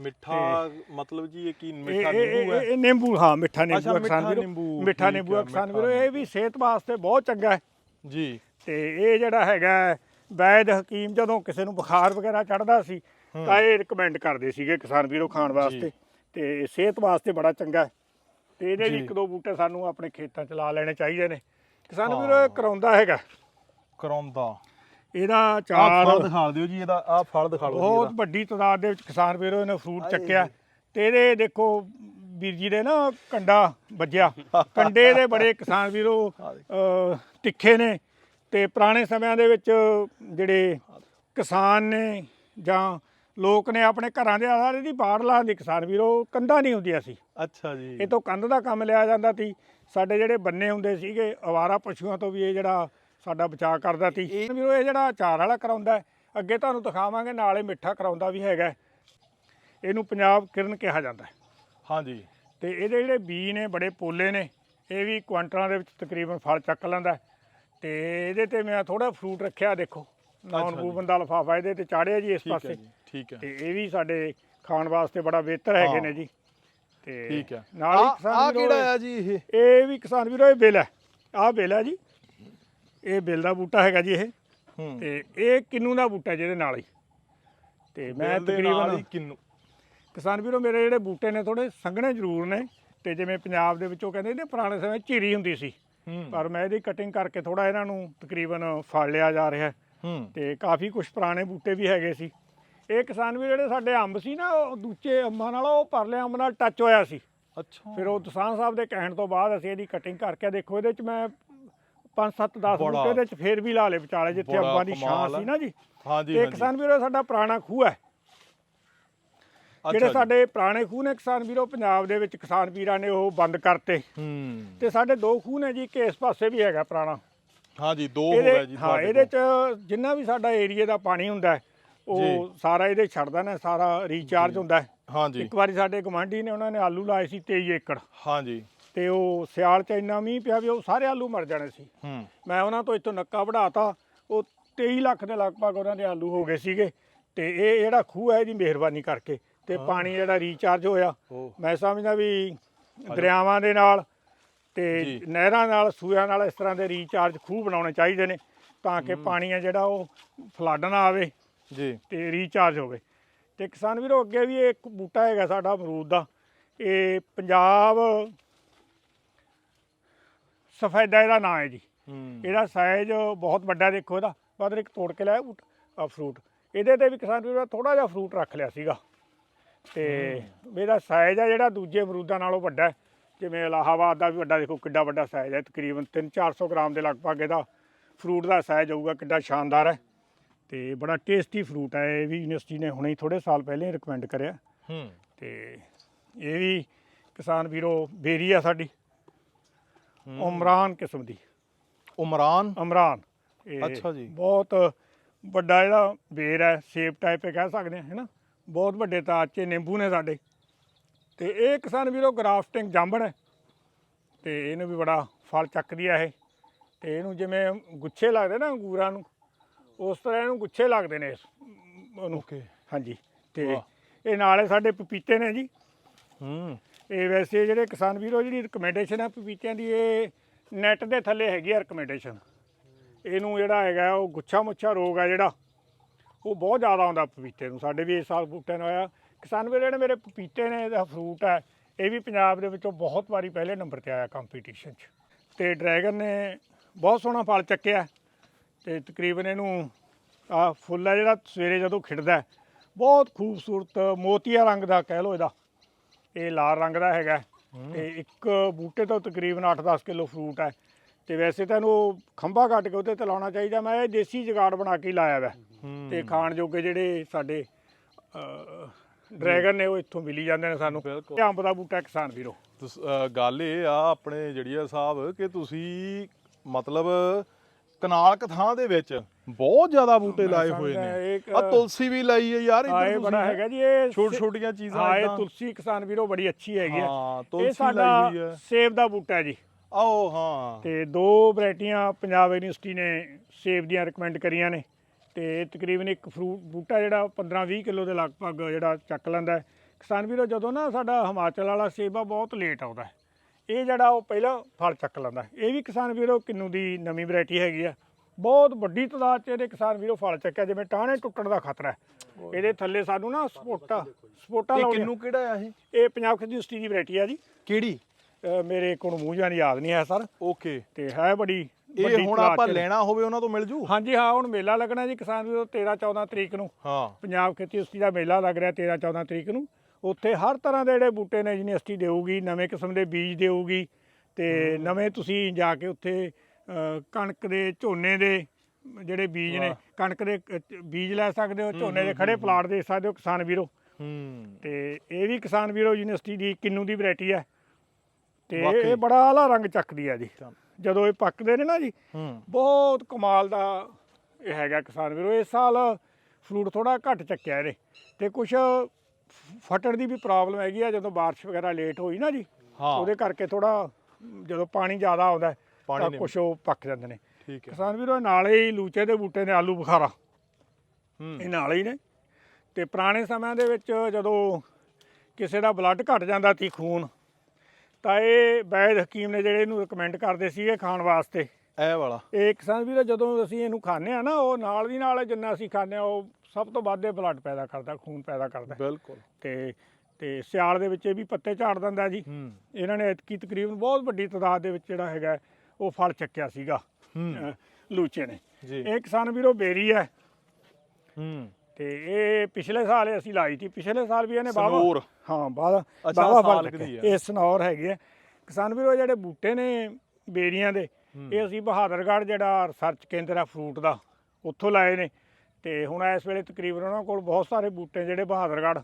ਮਿੱਠਾ ਮਤਲਬ ਜੀ ਇਹ ਕੀ ਮਿੱਠਾ ਨਿੰਬੂ ਹੈ? ਇਹ ਨਿੰਬੂ ਹਾਂ ਮਿੱਠਾ ਨਿੰਬੂ ਅੱਛਾ, ਆ ਕਿਸਾਨ ਮਿੱਠਾ ਵੀਰੋ ਮਿੱਠਾ ਨਿੰਬੂ ਆ ਹੈ, ਕਿਸਾਨ ਮਿੱਠਾ ਵੀਰੋ ਇਹ ਵੀ ਸਿਹਤ ਵਾਸਤੇ ਬਹੁਤ ਚੰਗਾ ਹੈ। ਜੀ। ਤੇ ਇਹ ਜਿਹੜਾ ਹੈਗਾ ਵੈਦ ਹਕੀਮ ਜਦੋਂ ਕਿਸੇ ਨੂੰ ਬੁਖਾਰ ਵਗੈਰਾ ਚੜਦਾ ਸੀ ਤਾਂ ਇਹ ਰეკਮੈਂਡ ਕਰਦੇ ਸੀਗੇ ਕਿਸਾਨ ਵੀਰੋ ਖਾਣ ਵਾਸਤੇ। ਤੇ ਸਿਹਤ ਵਾਸਤੇ ਬੜਾ ਚੰਗਾ ਹੈ। ਤੇ ਇਹਦੇ ਵੀ। ਇੱਕ ਦੋ ਬੂਟੇ ਸਾਨੂੰ ਆਪਣੇ ਖੇਤਾਂ 'ਚ ਲਾ ਲੈਣੇ ਚਾਹੀਦੇ ਨੇ। ਕਿਸਾਨ। ਵੀਰੋ ਇਹ ਕਰਾਉਂਦਾ ਹੈਗਾ। ਕਰੌਂਦਾ ਇਹਦਾ ਆਹ ਚਾਰ ਫਲ ਦਿਖਾ ਦਿਓ ਜੀ ਇਹਦਾ ਆਹ ਫਲ ਦਿਖਾ ਲਓ ਬਹੁਤ ਵੱਡੀ ਤਾਦਾਦ ਦੇ ਵਿੱਚ ਕਿਸਾਨ ਵੀਰੋ ਇਹਨੇ ਫਰੂਟ ਚੱਕਿਆ। ਤੇ ਇਹਦੇ ਦੇਖੋ ਵੀਰ ਜੀ ਦੇ ਨਾ ਕੰਡਾ ਵੱਜਿਆ। ਕੰਡੇ ਦੇ ਬੜੇ ਕਿਸਾਨ ਵੀਰੋ ਤਿੱਖੇ ਨੇ। ਤੇ ਪੁਰਾਣੇ ਸਮਿਆਂ ਦੇ ਵਿੱਚ ਜਿਹੜੇ ਕਿਸਾਨ ਨੇ ਜਾਂ ਲੋਕ ਨੇ ਆਪਣੇ ਘਰਾਂ ਦੇ ਆధాਰ ਦੀ ਬਾੜ ਲਾਉਣ ਦੀ ਕਿਸਾਨ ਵੀਰੋ ਕੰਧਾਂ ਨਹੀਂ ਹੁੰਦੀਆਂ ਸੀ। ਅੱਛਾ ਜੀ। ਇਹ ਤੋਂ ਕੰਧ ਦਾ ਕੰਮ ਲਿਆ ਜਾਂਦਾ ਸੀ। ਸਾਡੇ ਜਿਹੜੇ ਬੰਨੇ ਹੁੰਦੇ ਸੀਗੇ ਅਵਾਰਾ ਪਸ਼ੂਆਂ ਤੋਂ ਵੀ ਇਹ ਜਿਹੜਾ ਸਾਡਾ ਬਚਾਅ ਕਰਦਾ ਸੀ ਇਹ ਵੀਰੋ ਇਹ ਜਿਹੜਾ ਅਚਾਰ ਵਾਲਾ ਕਰਾਉਂਦਾ ਅੱਗੇ ਤੁਹਾਨੂੰ ਦਿਖਾਵਾਂਗੇ ਨਾਲੇ ਮਿੱਠਾ ਕਰਾਉਂਦਾ ਵੀ ਹੈਗਾ। ਇਹਨੂੰ ਪੰਜਾਬ ਕਿਰਨ ਕਿਹਾ ਜਾਂਦਾ ਹਾਂਜੀ। ਤੇ ਇਹਦੇ ਜਿਹੜੇ ਬੀ ਨੇ ਬੜੇ ਪੋਲੇ ਨੇ ਇਹ ਵੀ ਕੁਆਂਟਲਾਂ ਦੇ ਵਿੱਚ ਤਕਰੀਬਨ ਫਲ ਚੱਕ ਲੈਂਦਾ। ਤੇ ਇਹਦੇ ਤੇ ਮੈਂ ਥੋੜਾ ਫਰੂਟ ਰੱਖਿਆ ਦੇਖੋ ਨੌਨ। ਬੂਬਨ ਦਾ ਲਫਾਫਾ ਇਹਦੇ ਤੇ ਚਾੜਿਆ ਜੀ ਇਸ ਪਾਸੇ। ਠੀਕ ਹੈ। ਤੇ ਇਹ ਵੀ ਸਾਡੇ ਖਾਣ ਵਾਸਤੇ ਬੜਾ ਬਿਹਤਰ ਹੈਗੇ। ਨੇ ਜੀ। ਤੇ ਠੀਕ ਹੈ। ਨਾਲ ਹੀ ਆ ਕਿਸਾਨ ਵੀਰੋ ਕਿਹੜਾ ਆ ਜੀ ਇਹ? ਇਹ ਵੀ ਕਿਸਾਨ ਵੀਰੋ ਇਹ ਬਿੱਲ ਹੈ। ਆਹ ਬਿੱਲ ਹੈ ਜੀ। ਇਹ ਬਿੱਲ ਦਾ ਬੂਟਾ ਹੈਗਾ ਜੀ ਇਹ। ਹੂੰ। ਤੇ ਇਹ ਕਿੰਨੂ ਦਾ ਬੂਟਾ ਜਿਹਦੇ ਨਾਲ ਹੀ? ਤੇ ਮੈਂ ਬਿੱਲ ਦੇ ਨਾਲ ਤਕਰੀਬਨ ਹੀ ਕਿੰਨੂ? ਕਿਸਾਨ ਵੀਰੋ ਮੇਰੇ ਜਿਹੜੇ ਬੂਟੇ ਨੇ ਥੋੜੇ ਸੰਘਣੇ ਜ਼ਰੂਰ ਨੇ। ਤੇ ਜਿਵੇਂ ਪੰਜਾਬ ਦੇ ਵਿੱਚੋਂ ਕਹਿੰਦੇ ਨੇ ਪੁਰਾਣੇ ਸਮੇਂ ਝੀਰੀ ਹੁੰਦੀ ਸੀ। ਹੂੰ। ਪਰ ਮੈਂ ਇਹਦੀ ਕਟਿੰਗ ਕਰਕੇ ਥੋੜਾ ਇਹਨਾਂ ਨੂੰ ਤਕਰੀਬਨ ਫੜ ਲਿਆ ਜਾ ਰਿਹਾ ਹੈ। ਹੂੰ। ਤੇ ਕਾਫੀ ਕੁਝ ਪੁਰਾਣੇ ਬੂਟੇ ਵੀ ਹੈਗੇ ਸੀ। ਇਹ ਕਿਸਾਨ ਵੀ ਜਿਹੜੇ ਸਾਡੇ ਅੰਬ ਸੀ ਨਾ ਉਹ ਦੂਜੇ ਅੰਬਾਂ ਨਾਲ ਉਹ ਪਰਲੇ ਅੰਬ ਨਾਲ ਟੱਚ ਹੋਇਆ ਸੀ। ਅੱਛਾ। ਫਿਰ ਉਹ ਦਸਾਂ ਸਾਹਿਬ ਦੇ ਕਹਿਣ ਤੋਂ ਬਾਅਦ ਅਸੀਂ ਇਹਦੀ ਕਟਿੰਗ ਕਰਕੇ ਦੇਖੋ ਇਹਦੇ ਚ ਮੈਂ 5 7 10 ਬੜਾ- ਬੂਟੇ ਇਹਦੇ ਚ ਫੇਰ ਵੀ ਲਾ ਲਏ ਵਿਚਾਲੇ ਜਿੱਥੇ ਬੜਾ ਅੰਬਾਂ ਦੀ ਛਾਂ ਕਮਾਲ ਸੀ। ਨਾ ਜੀ। ਹਾਂਜੀ ਤੇ ਹਾਂਜੀ। ਕਿਸਾਨ ਵੀਰੋ ਸਾਡਾ ਪੁਰਾਣਾ ਖੂਹ ਹੈ। ਜਿਹੜੇ। ਸਾਡੇ ਪੁਰਾਣੇ ਖੂਹ ਨੇ ਕਿਸਾਨ ਵੀਰੋ ਪੰਜਾਬ ਦੇ ਵਿੱਚ ਕਿਸਾਨ ਵੀਰਾਂ ਨੇ ਉਹ ਬੰਦ ਕਰਤੇ। ਹੂੰ। ਤੇ ਸਾਡੇ ਦੋ ਖੂਹ ਨੇ ਜੀ ਕਿ ਇਸ ਪਾਸੇ ਵੀ ਹੈਗਾ ਪੁਰਾਣਾ। ਹਾਂਜੀ ਦੋ ਹੋ ਜੀ ਹਾਂ ਤੁਹਾਡੇ ਇਹਦੇ ਕੋਲ। ਚ ਜਿੰਨਾ ਵੀ ਸਾਡਾ ਏਰੀਆ ਦਾ ਪਾਣੀ ਹੁੰਦਾ ਹੈ, ਉਹ ਜੀ। ਸਾਰਾ ਇਹਦੇ ਛੱਡਦਾ ਨਾ ਸਾਰਾ ਰੀਚਾਰਜ ਹੁੰਦਾ ਹੈ। ਹਾਂਜੀ। ਇੱਕ ਵਾਰੀ ਸਾਡੇ ਗਵਾਂਢੀ ਨੇ ਉਹਨਾਂ ਨੇ ਆਲੂ ਲਾਏ ਸੀ 23 ਏਕੜ। ਹਾਂਜੀ। ਤੇ ਉਹ ਸਿਆਲ ਚ ਇੰਨਾ ਮੀਂਹ ਪਿਆ ਵੀ ਉਹ ਸਾਰੇ ਆਲੂ ਮਰ ਜਾਣੇ ਸੀ। ਹੂੰ। ਮੈਂ ਉਹਨਾਂ ਤੋਂ ਇੱਥੋਂ ਨੱਕਾ ਵਢਾਤਾ ਉਹ 23 ਲੱਖ ਦੇ ਲਗਭਗ ਉਹਨਾਂ ਦੇ ਆਲੂ ਹੋ ਗਏ ਸੀਗੇ। ਤੇ ਇਹ ਜਿਹੜਾ ਖੂਹ ਹੈ ਇਹਦੀ ਮਿਹਰਬਾਨੀ ਕਰਕੇ ਤੇ ਪਾਣੀ ਜਿਹੜਾ ਰੀਚਾਰਜ ਹੋਇਆ। ਮੈਂ ਸਮਝਦਾ ਵੀ ਦਰਿਆਵਾਂ ਦੇ ਨਾਲ ਤੇ ਜੀ। ਨਹਿਰਾਂ ਨਾਲ ਸੂਆਂ ਨਾਲ ਇਸ ਤਰ੍ਹਾਂ ਦੇ ਰੀਚਾਰਜ ਖੂਹ ਬਣਾਉਣੇ ਚਾਹੀਦੇ ਨੇ ਤਾਂ ਕਿ ਪਾਣੀ ਹੈ ਜਿਹੜਾ ਉਹ ਫਲੱਡ ਨਾ ਆਵੇ ਜੀ। ਤੇ ਰੀਚਾਰਜ ਹੋਵੇ। ਤੇ ਕਿਸਾਨ ਵੀਰੋ ਅੱਗੇ ਵੀ ਇਹ ਇੱਕ ਬੂਟਾ ਹੈਗਾ ਸਾਡਾ ਅਮਰੂਦ ਦਾ। ਇਹ ਪੰਜਾਬ ਸਫੈਦਾ ਇਹਦਾ ਨਾਂ ਹੈ ਜੀ। ਹੂੰ। ਇਹਦਾ ਸਾਈਜ਼ ਬਹੁਤ ਵੱਡਾ ਦੇਖੋ ਇਹਦਾ। ਬਾਦਰ ਇੱਕ ਤੋੜ ਕੇ ਲਿਆ ਫਰੂਟ ਇਹਦੇ ਤੇ ਵੀ ਕਿਸਾਨ ਵੀਰੋ ਥੋੜਾ ਜਿਹਾ ਫਰੂਟ ਰੱਖ ਲਿਆ ਸੀਗਾ। ਤੇ ਇਹਦਾ ਸਾਈਜ਼ ਆ ਜਿਹੜਾ ਦੂਜੇ ਅਮਰੂਦਾਂ ਨਾਲੋਂ ਵੱਡਾ ਹੈ। ਜਿਵੇਂ ਇਲਾਹਾਬਾਦ ਦਾ ਵੀ ਵੱਡਾ ਦੇਖੋ ਕਿੱਡਾ ਵੱਡਾ ਸਾਈਜ਼ ਹੈ। ਤਕਰੀਬਨ 3-400 ਗ੍ਰਾਮ ਦੇ ਲਗਭਗ ਇਹਦਾ ਫਰੂਟ ਦਾ ਸਾਈਜ਼ ਹੋਊਗਾ ਕਿੱਡਾ ਸ਼ਾਨਦਾਰ ਹੈ। ਤੇ ਬੜਾ ਟੇਸਟੀ ਫਰੂਟ ਹੈ। ਇਹ ਵੀ ਯੂਨੀਵਰਸਿਟੀ ਨੇ ਹੁਣੇ ਹੀ ਥੋੜੇ ਸਾਲ ਪਹਿਲੇ ਹੀ ਰეკਮੈਂਡ ਕਰਿਆ। ਹੂੰ। ਤੇ ਇਹ ਵੀ ਕਿਸਾਨ ਵੀਰੋ ਬੇਰੀ ਆ ਸਾਡੀ। ਉਮਰਾਨ ਕਿਸਮ ਦੀ। ਉਮਰਾਨ? ਅਮਰਾਨ ਇਹ ਅੱਛਾ ਜੀ। ਬਹੁਤ ਵੱਡਾ ਇਹਦਾ ਬੇਰ ਹੈ ਸੇਬ ਟਾਈਪ ਕਹਿ ਸਕਦੇ ਹਾਂ ਹੈਨਾ? ਬਹੁਤ ਵੱਡੇ ਤਾਜੇ ਨਿੰਬੂ ਨੇ ਸਾਡੇ। ਤੇ ਇਹ ਕਿਸਾਨ ਵੀਰੋ ਗ੍ਰਾਫਟਿੰਗ ਜਾਮਣ ਹੈ। ਤੇ ਇਹਨੂੰ ਵੀ ਬੜਾ ਫਲ ਚੱਕਦੀ ਆ ਇਹ। ਤੇ ਇਹਨੂੰ ਜਿਵੇਂ ਗੁੱਛੇ ਲੱਗਦੇ ਨਾ ਅੰਗੂਰਾਂ ਨੂੰ ਉਸ ਤਰ੍ਹਾਂ ਇਹਨੂੰ ਗੁੱਛੇ ਲੱਗਦੇ ਨੇ ਇਸ- ਉਹਨੂੰ। ਓਕੇ ਹਾਂਜੀ। ਤੇ ਵਾਹ। ਇਹ ਨਾਲੇ ਸਾਡੇ ਪਪੀਤੇ ਨੇ ਜੀ। ਹੂੰ। ਤੇ ਵੈਸੇ ਜਿਹੜੇ ਕਿਸਾਨ ਵੀਰੋ ਜਿਹੜੀ ਰਿਕਮੈਂਡੇਸ਼ਨ ਆ ਪਪੀਤਿਆਂ ਦੀ, ਇਹ ਨੈਟ ਦੇ ਥੱਲੇ ਹੈਗੀ ਆ ਰਿਕਮੈਂਡੇਸ਼ਨ ਇਹਨੂੰ ਜਿਹੜਾ ਹੈਗਾ, ਉਹ ਗੁੱਛਾ ਮੁੱਛਾ ਰੋਗ ਆ ਜਿਹੜਾ, ਉਹ ਬਹੁਤ ਜ਼ਿਆਦਾ ਆਉਂਦਾ ਪਪੀਤੇ ਨੂੰ। ਸਾਡੇ ਵੀ ਇਸ ਸਾਲ ਬੂਟੇ ਨਾਲ ਆਇਆ। ਕਿਸਾਨ ਵੀਰ, ਜਿਹੜੇ ਮੇਰੇ ਪਪੀਤੇ ਨੇ, ਇਹਦਾ ਫਰੂਟ ਹੈ ਇਹ ਵੀ ਪੰਜਾਬ ਦੇ ਵਿੱਚੋਂ ਬਹੁਤ ਵਾਰੀ ਪਹਿਲੇ ਨੰਬਰ ਤੇ ਆਇਆ ਕੰਪੀਟੀਸ਼ਨ 'ਚ। ਤੇ ਡਰੈਗਨ ਨੇ ਬਹੁਤ ਸੋਹਣਾ ਫਲ ਚੱਕਿਆ। ਤੇ ਤਕਰੀਬਨ ਇਹਨੂੰ ਆ ਫੁੱਲ ਹੈ ਜਿਹੜਾ ਸਵੇਰੇ ਜਦੋਂ ਖਿੜਦਾ, ਬਹੁਤ ਖੂਬਸੂਰਤ ਮੋਤੀਆ ਰੰਗ ਦਾ ਕਹਿ ਲੋ ਇਹਦਾ। ਇਹ ਲਾਲ ਰੰਗ ਦਾ ਹੈਗਾ। ਤੇ ਇੱਕ ਬੂਟੇ ਤੋਂ ਤਕਰੀਬਨ 8-10 ਕਿਲੋ ਫਰੂਟ ਹੈ। ਤੇ ਵੈਸੇ ਤਾਂ ਇਹਨੂੰ ਖੰਭਾ ਕੱਟ ਕੇ ਉਹਦੇ ਤੇ ਲਾਉਣਾ ਚਾਹੀਦਾ। ਮੈਂ ਇਹ ਦੇਸੀ ਜਗਾੜ ਬਣਾ ਕੇ ਲਾਇਆ ਵੈ। ਤੇ ਖਾਣ ਜੋਗੇ ਜਿਹੜੇ ਸਾਡੇ ਡਰੈਗਨ ਨੇ ਉਹ ਇੱਥੋਂ ਮਿਲੀ ਜਾਂਦੇ ਨੇ ਸਾਨੂੰ। ਇਹ ਅੰਬ ਦਾ ਬੂਟਾ ਕਿਸਾਨ ਵੀਰੋ। ਗੱਲ ਇਹ ਆ ਆਪਣੇ ਜੜੀਆ ਸਾਹਿਬ ਕਿ ਤੁਸੀਂ ਮਤਲਬ ਕਨਾਲ ਕਥਾਂ ਦੇ ਵਿੱਚ ਬਹੁਤ ਜ਼ਿਆਦਾ ਬੂਟੇ ਲਾਏ ਹੋਏ ਨੇ। ਆ ਤੁਲਸੀ ਵੀ ਲਾਈ ਹੈ ਯਾਰ ਇਹ ਬੜਾ ਹੈਗਾ ਜੀ ਇਹ ਛੋਟੀ ਛੋਟੀਆਂ ਚੀਜ਼ਾਂ ਹਾਂ ਇਹ। ਤੁਲਸੀ ਕਿਸਾਨ ਵੀਰੋ ਬੜੀ ਅੱਛੀ ਹੈਗੀ ਹੈ ਹਾਂ ਤੁਲਸੀ ਸਾਡਾ ਲਾਈ ਹੋਈ ਹੈ। ਸੇਬ ਦਾ ਬੂਟਾ ਜੀ। ਆਓ ਹਾਂ। ਤੇ ਦੋ ਵੈਰਾਈਟੀਆਂ ਪੰਜਾਬ ਯੂਨੀਵਰਸਿਟੀ ਨੇ ਸੇਬ ਦੀਆਂ ਰეკਮੈਂਡ ਕਰੀਆਂ ਨੇ। ਤੇ ਤਕਰੀਬਨ ਇੱਕ ਫਰੂਟ ਬੂਟਾ ਜਿਹੜਾ 15-20 ਕਿਲੋ ਦੇ ਲਗਭਗ ਜਿਹੜਾ ਚੱਕ ਲੈਂਦਾ। ਕਿਸਾਨ ਵੀਰੋ ਜਦੋਂ ਨਾ ਸਾਡਾ ਹਿਮਾਚਲ ਵਾਲਾ ਸੇਬ ਆ ਬਹੁਤ ਲੇਟ ਆਉਂਦਾ। ਇਹ ਜਿਹੜਾ ਉਹ ਪਹਿਲਾਂ ਫਲ ਚੱਕ ਲੈਂਦਾ। ਇਹ ਵੀ ਕਿਸਾਨ ਵੀਰੋ ਕਿੰਨੂ ਦੀ ਨਵੀਂ ਵੈਰਾਈਟੀ ਹੈਗੀ ਆ। ਬਹੁਤ ਵੱਡੀ ਤਾਦਾਦ ਚ ਇਹਦੇ ਕਿਸਾਨ ਵੀਰੋ ਫਲ ਚੱਕਿਆ ਜਿਵੇਂ ਟਾਹਣੇ ਟੁੱਟਣ ਦਾ ਖਤਰਾ ਹੈ। ਇਹਦੇ ਥੱਲੇ ਸਾਨੂੰ ਨਾ ਸਪੋਟਾ ਸਪੋਟਾ ਇਹ ਲਾਉਣੀ ਕਿੰਨੂ ਕਿਹੜਾ ਆ ਇਹ? ਇਹ ਪੰਜਾਬ ਖੇਤੀ ਯੂਨੀਵਰਸਿਟੀ ਦੀ ਵੈਰਾਈਟੀ ਆ ਜੀ। ਕਿਹੜੀ? ਮੇਰੇ ਕੋਲ ਮੂੰਹ ਜਾਨ ਯਾਦ ਨਹੀਂ ਹੈ ਸਰ। ਓਕੇ। ਤੇ ਹੈ ਬੜੀ ਇਹ ਹੁਣ ਆਪਾਂ। ਲੈਣਾ ਹੋਵੇ ਉਹਨਾਂ ਤੋਂ ਮਿਲ ਜੂ? ਹਾਂਜੀ ਹਾਂ ਹੁਣ ਮੇਲਾ ਲੱਗਣਾ ਜੀ ਕਿਸਾਨ ਵੀਰੋ 13 14 ਤਰੀਕ ਨੂੰ। ਹਾਂ। ਪੰਜਾਬ ਖੇਤੀ ਯੂਨੀਵਰਸਿਟੀ ਦਾ ਮੇਲਾ ਲੱਗ ਰਿਹਾ 13 14 ਤਰੀਕ ਨੂੰ। ਉੱਥੇ ਹਰ ਤਰ੍ਹਾਂ ਦੇ ਜਿਹੜੇ ਬੂਟੇ ਨੇ ਯੂਨੀਵਰਸਿਟੀ ਦੇਊਗੀ ਨਵੇਂ ਕਿਸਮ ਦੇ ਬੀਜ ਦੇਊਗੀ ਤੇ ਨਵੇਂ ਤੁਸੀਂ ਜਾ ਕੇ ਉੱਥੇ ਕਣਕ ਦੇ ਝੋਨੇ ਦੇ ਜਿਹੜੇ ਬੀਜ ਨੇ। ਕਣਕ ਦੇ ਬੀਜ ਲੈ ਸਕਦੇ ਹੋ ਝੋਨੇ ਦੇ ਖੜੇ ਪਲਾਟ ਦੇ ਸਕਦੇ ਹੋ ਕਿਸਾਨ ਵੀਰੋ। ਹੂੰ। ਤੇ ਇਹ ਵੀ ਕਿਸਾਨ ਵੀਰੋ ਯੂਨੀਵਰਸਿਟੀ ਦੀ ਕਿੰਨੂ ਦੀ ਵੈਰਾਈਟੀ ਹੈ। ਤੇ ਇਹ- ਵਾਕਈ। ਇਹ ਬੜਾ ਆਲਾ ਰੰਗ ਚੱਕਦੀ ਹੈ ਜੀ। ਜਦੋਂ ਇਹ ਪੱਕਦੇ ਨੇ ਨਾ ਜੀ ਹੂੰ। ਬਹੁਤ ਕਮਾਲ ਦਾ ਇਹ ਹੈਗਾ ਕਿਸਾਨ ਵੀਰੋ। ਇਸ ਸਾਲ ਫਰੂਟ ਥੋੜਾ ਘੱਟ ਚੱਕਿਆ ਇਹਦੇ। ਤੇ ਕੁਝ ਫਟਣ ਦੀ ਵੀ ਪ੍ਰੋਬਲਮ ਹੈਗੀ ਆ ਜਦੋਂ ਬਾਰਿਸ਼ ਵਗੈਰਾ ਲੇਟ ਹੋਈ ਨਾ ਜੀ ਹਾਂ। ਉਹਦੇ ਕਰਕੇ ਥੋੜਾ ਜਦੋਂ ਪਾਣੀ ਜ਼ਿਆਦਾ ਆਉਂਦਾ ਹੈ, ਪਾਣੀ ਤਾਂ ਨਹੀਂ ਕੁਝ ਉਹ ਪੱਕ ਜਾਂਦੇ ਨੇ। ਠੀਕ ਹੈ। ਕਿਸਾਨ ਵੀਰੋ ਨਾਲੇ ਹੀ ਲੂਚੇ ਦੇ ਬੂਟੇ ਨੇ ਆਲੂ ਬੁਖਾਰਾ। ਹੂੰ। ਇਹ ਨਾਲ ਹੀ ਨੇ। ਤੇ ਪੁਰਾਣੇ ਸਮਿਆਂ ਦੇ ਵਿੱਚ ਜਦੋਂ ਕਿਸੇ ਦਾ ਬਲੱਡ ਘਟ ਜਾਂਦਾ ਸੀ ਖੂਨ ਤਾਂ ਇਹ ਵੈਦ ਹਕੀਮ ਨੇ ਜਿਹੜੇ ਇਹਨੂੰ ਰეკਮੈਂਡ ਕਰਦੇ ਸੀਗੇ ਖਾਣ ਵਾਸਤੇ। ਇਹ ਵਾਲਾ। ਇਹ ਕਿਸਾਨ ਵੀਰੋ ਜਦੋਂ ਅਸੀਂ ਇਹਨੂੰ ਖਾਂਦੇ ਆ ਨਾ ਉਹ ਨਾਲ ਦੀ ਨਾਲ ਜਿੰਨਾ ਅਸੀਂ ਖਾਂਦੇ ਆ ਉਹ ਸਭ ਤੋਂ ਵੱਧ ਇਹ ਬਲੱਡ ਪੈਦਾ ਕਰਦਾ ਖੂਨ ਪੈਦਾ ਕਰਦਾ। ਬਿਲਕੁਲ। ਤੇ ਤੇ ਸਿਆਲ ਦੇ ਵਿੱਚ ਇਹ ਵੀ ਪੱਤੇ ਝਾੜ ਦਿੰਦਾ ਜੀ। ਇਹਨਾਂ ਨੇ ਐਤਕੀ ਤਕਰੀਬਨ ਬਹੁਤ ਵੱਡੀ ਤਾਦਾਦ ਦੇ ਵਿੱਚ ਜਿਹੜਾ ਹੈਗਾ ਉਹ ਫਲ ਚੱਕਿਆ ਸੀਗਾ। ਲੂਚੇ ਨੇ। ਇਹ ਕਿਸਾਨ ਵੀਰੋ ਬੇਰੀ ਹੈ। ਹੂੰ। ਤੇ ਇਹ ਪਿਛਲੇ ਸਾਲ ਇਹ ਅਸੀਂ ਲਾਈ ਸੀ। ਪਿਛਲੇ ਸਾਲ ਵੀ ਇਹਨੇ ਬਾਵਾ। ਹਾਂ ਬਾਵਾ ਬਾਵਾ ਫਲ। ਇਹ ਸਨੌਰ ਹੈਗੇ ਆ। ਕਿਸਾਨ ਵੀਰੋ ਜਿਹੜੇ ਬੂਟੇ ਨੇ ਬੇਰੀਆਂ ਦੇ ਇਹ ਅਸੀਂ ਬਹਾਦਰਗੜ੍ਹ ਜਿਹੜਾ ਰਿਸਰਚ ਕੇਂਦਰ ਆ ਫਰੂਟ ਦਾ ਉੱਥੋਂ ਲਾਏ ਨੇ। ਤੇ ਹੁਣ ਇਸ ਵੇਲੇ ਤਕਰੀਬਨ ਉਹਨਾਂ ਕੋਲ ਬਹੁਤ ਸਾਰੇ ਬੂਟੇ ਜਿਹੜੇ ਬਹਾਦਰਗੜ੍ਹ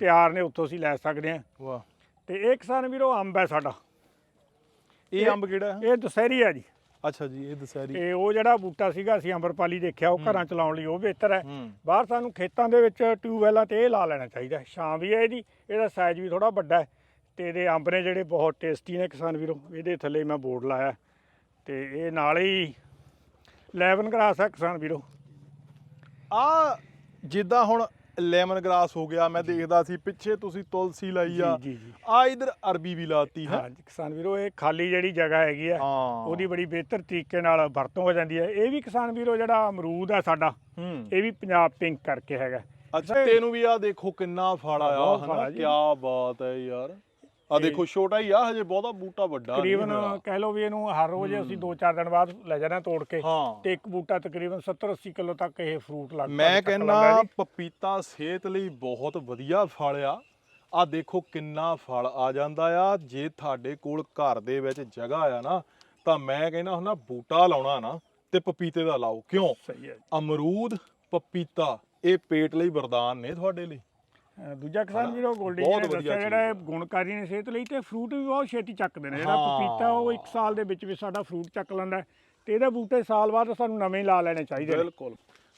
ਤਿਆਰ ਨੇ ਉੱਥੋਂ ਅਸੀਂ ਲੈ ਸਕਦੇ ਵਾਹ। ਤੇ ਇਹ ਕਿਸਾਨ ਵੀਰੋ ਅੰਬ ਹੈ ਸਾਡਾ। ਇਹ ਅੰਬ ਕਿਹੜਾ ਹੈ? ਇਹ ਦਸਹਿਰੀ ਹੈ ਜੀ। ਅੱਛਾ ਜੀ ਇਹ ਦਸਹਿਰੀ। ਤੇ ਉਹ ਜਿਹੜਾ ਬੂਟਾ ਸੀਗਾ ਅਸੀਂ ਅੰਬਰਪਾਲੀ ਦੇਖਿਆ ਉਹ ਘਰਾਂ ਚ ਲਾਉਣ ਲਈ ਉਹ ਬਿਹਤਰ ਹੈ। ਬਾਹਰ ਸਾਨੂੰ ਖੇਤਾਂ ਦੇ ਵਿੱਚ ਟਿਊਬਵੈਲਾਂ ਤੇ ਇਹ ਲਾ ਲੈਣਾ ਚਾਹੀਦਾ। ਛਾਂ ਵੀ ਹੈ ਇਹਦੀ ਇਹਦਾ ਸਾਈਜ਼ ਵੀ ਥੋੜਾ ਵੱਡਾ ਹੈ। ਤੇ ਇਹਦੇ ਅੰਬ ਨੇ ਜਿਹੜੇ ਬਹੁਤ ਟੇਸਟੀ ਨੇ ਕਿਸਾਨ ਵੀਰੋ ਇਹਦੇ ਥੱਲੇ ਮੈਂ ਬੋਰਡ ਲਾਇਆ। ਤੇ ਇਹ ਨਾਲ ਹੀ ਲੈਵਨ ਗ੍ਰਾਸ ਹੈ ਕਿਸਾਨ ਵੀਰੋ। ਆ ਜਿੱਦਾਂ ਹੁਣ ਲੈਮਨ ਗ੍ਰਾਸ ਹੋ ਗਿਆ ਮੈਂ ਦੇਖਦਾ ਸੀ ਪਿੱਛੇ ਤੁਸੀਂ ਤੁਲਸੀ ਲਾਈ ਆ। ਜੀ ਜੀ ਆ ਇਧਰ ਅਰਬੀ ਵੀ ਲਾਤੀ ਹੈ। ਹਾਂ ਜੀ ਕਿਸਾਨ ਵੀਰੋ ਇਹ ਖਾਲੀ ਜਿਹੜੀ ਜਗ੍ਹਾ ਹੈਗੀ ਹੈ ਹਾਂ। ਉਹਦੀ ਬੜੀ ਬਿਹਤਰ ਤਰੀਕੇ ਨਾਲ ਵਰਤੋਂ ਹੋ ਜਾਂਦੀ ਹੈ ਇਹ ਵੀ ਕਿਸਾਨ ਵੀਰੋ ਜਿਹੜਾ ਅਮਰੂਦ ਹੈ ਸਾਡਾ ਹੂੰ। ਇਹ ਵੀ ਪੰਜਾਬ ਪਿੰਕ ਕਰਕੇ ਹੈਗਾ। ਅੱਛਾ ਤੈਨੂੰ ਵੀ ਆ ਦੇਖੋ ਕਿੰਨਾ ਫਲ ਆਇਆ ਬਹੁਤ ਫਲ ਹਨਾ? ਆ ਜੀ। ਕੀ ਬਾਤ ਹੈ ਯਾਰ। ਆ ਦੇਖੋ ਛੋਟਾ ਹੀ ਆ ਹਜੇ ਬਹੁਤਾ ਬੂਟਾ ਵੱਡਾ ਨਹੀਂ ਤਕਰੀਬਨ ਹੋਇਆ। ਕਹਿ ਲਓ ਵੀ ਇਹਨੂੰ ਹਰ ਰੋਜ਼ ਅਸੀਂ 2-4 ਦਿਨ ਬਾਅਦ ਲੈ ਜਾਣਾ ਤੋੜ ਕੇ। ਹਾਂ। ਤੇ ਇੱਕ ਬੂਟਾ ਤਕਰੀਬਨ 70-80 ਕਿਲੋ ਤੱਕ ਇਹ ਫਰੂਟ ਲੱਗ ਮੈਂ ਜੀ। ਪਪੀਤਾ ਸਿਹਤ ਲਈ ਬਹੁਤ ਵਧੀਆ ਫਲ ਆ। ਆ ਦੇਖੋ ਕਿੰਨਾ ਫਲ ਆ ਜਾਂਦਾ ਆ। ਜੇ ਤੁਹਾਡੇ ਕੋਲ ਘਰ ਦੇ ਵਿੱਚ ਜਗ੍ਹਾ ਆ ਨਾ ਤਾਂ ਮੈਂ ਕਹਿੰਦਾ ਹੁੰਦਾ ਬੂਟਾ ਲਾਉਣਾ ਨਾ ਤੇ ਪਪੀਤੇ ਦਾ ਲਾਓ। ਕਿਉਂ? ਸਹੀ ਹੈ ਜੀ। ਅਮਰੂਦ ਪਪੀਤਾ ਇਹ ਪੇਟ ਲਈ ਵਰਦਾਨ ਨੇ ਤੁਹਾਡੇ ਲਈ। ਦੂਜਾ ਕਿਸਾਨ ਵੀਰੋ ਗੋਲਡੀ ਬਹੁਤ ਜੀ ਨੇ ਵਧੀਆ ਦੱਸਿਆ ਜਿਹੜਾ ਇਹ ਗੁਣਕਾਰੀ ਨੇ ਸਿਹਤ ਲਈ ਤੇ ਫਰੂਟ ਵੀ ਬਹੁਤ ਛੇਤੀ ਚੱਕਦੇ ਨੇ। ਜਿਹੜਾ ਹਾਂ। ਪਪੀਤਾ ਉਹ 1 ਸਾਲ ਦੇ ਵਿੱਚ ਵੀ ਸਾਡਾ ਫਰੂਟ ਚੱਕ ਲੈਂਦਾ ਹੈ ਤੇ ਇਹਦੇ ਬੂਟੇ ਸਾਲ ਬਾਅਦ ਸਾਨੂੰ ਨਵੇਂ ਹੀ ਲਾ ਲੈਣੇ ਚਾਹੀਦੇ ਨੇ। ਬਿਲਕੁਲ।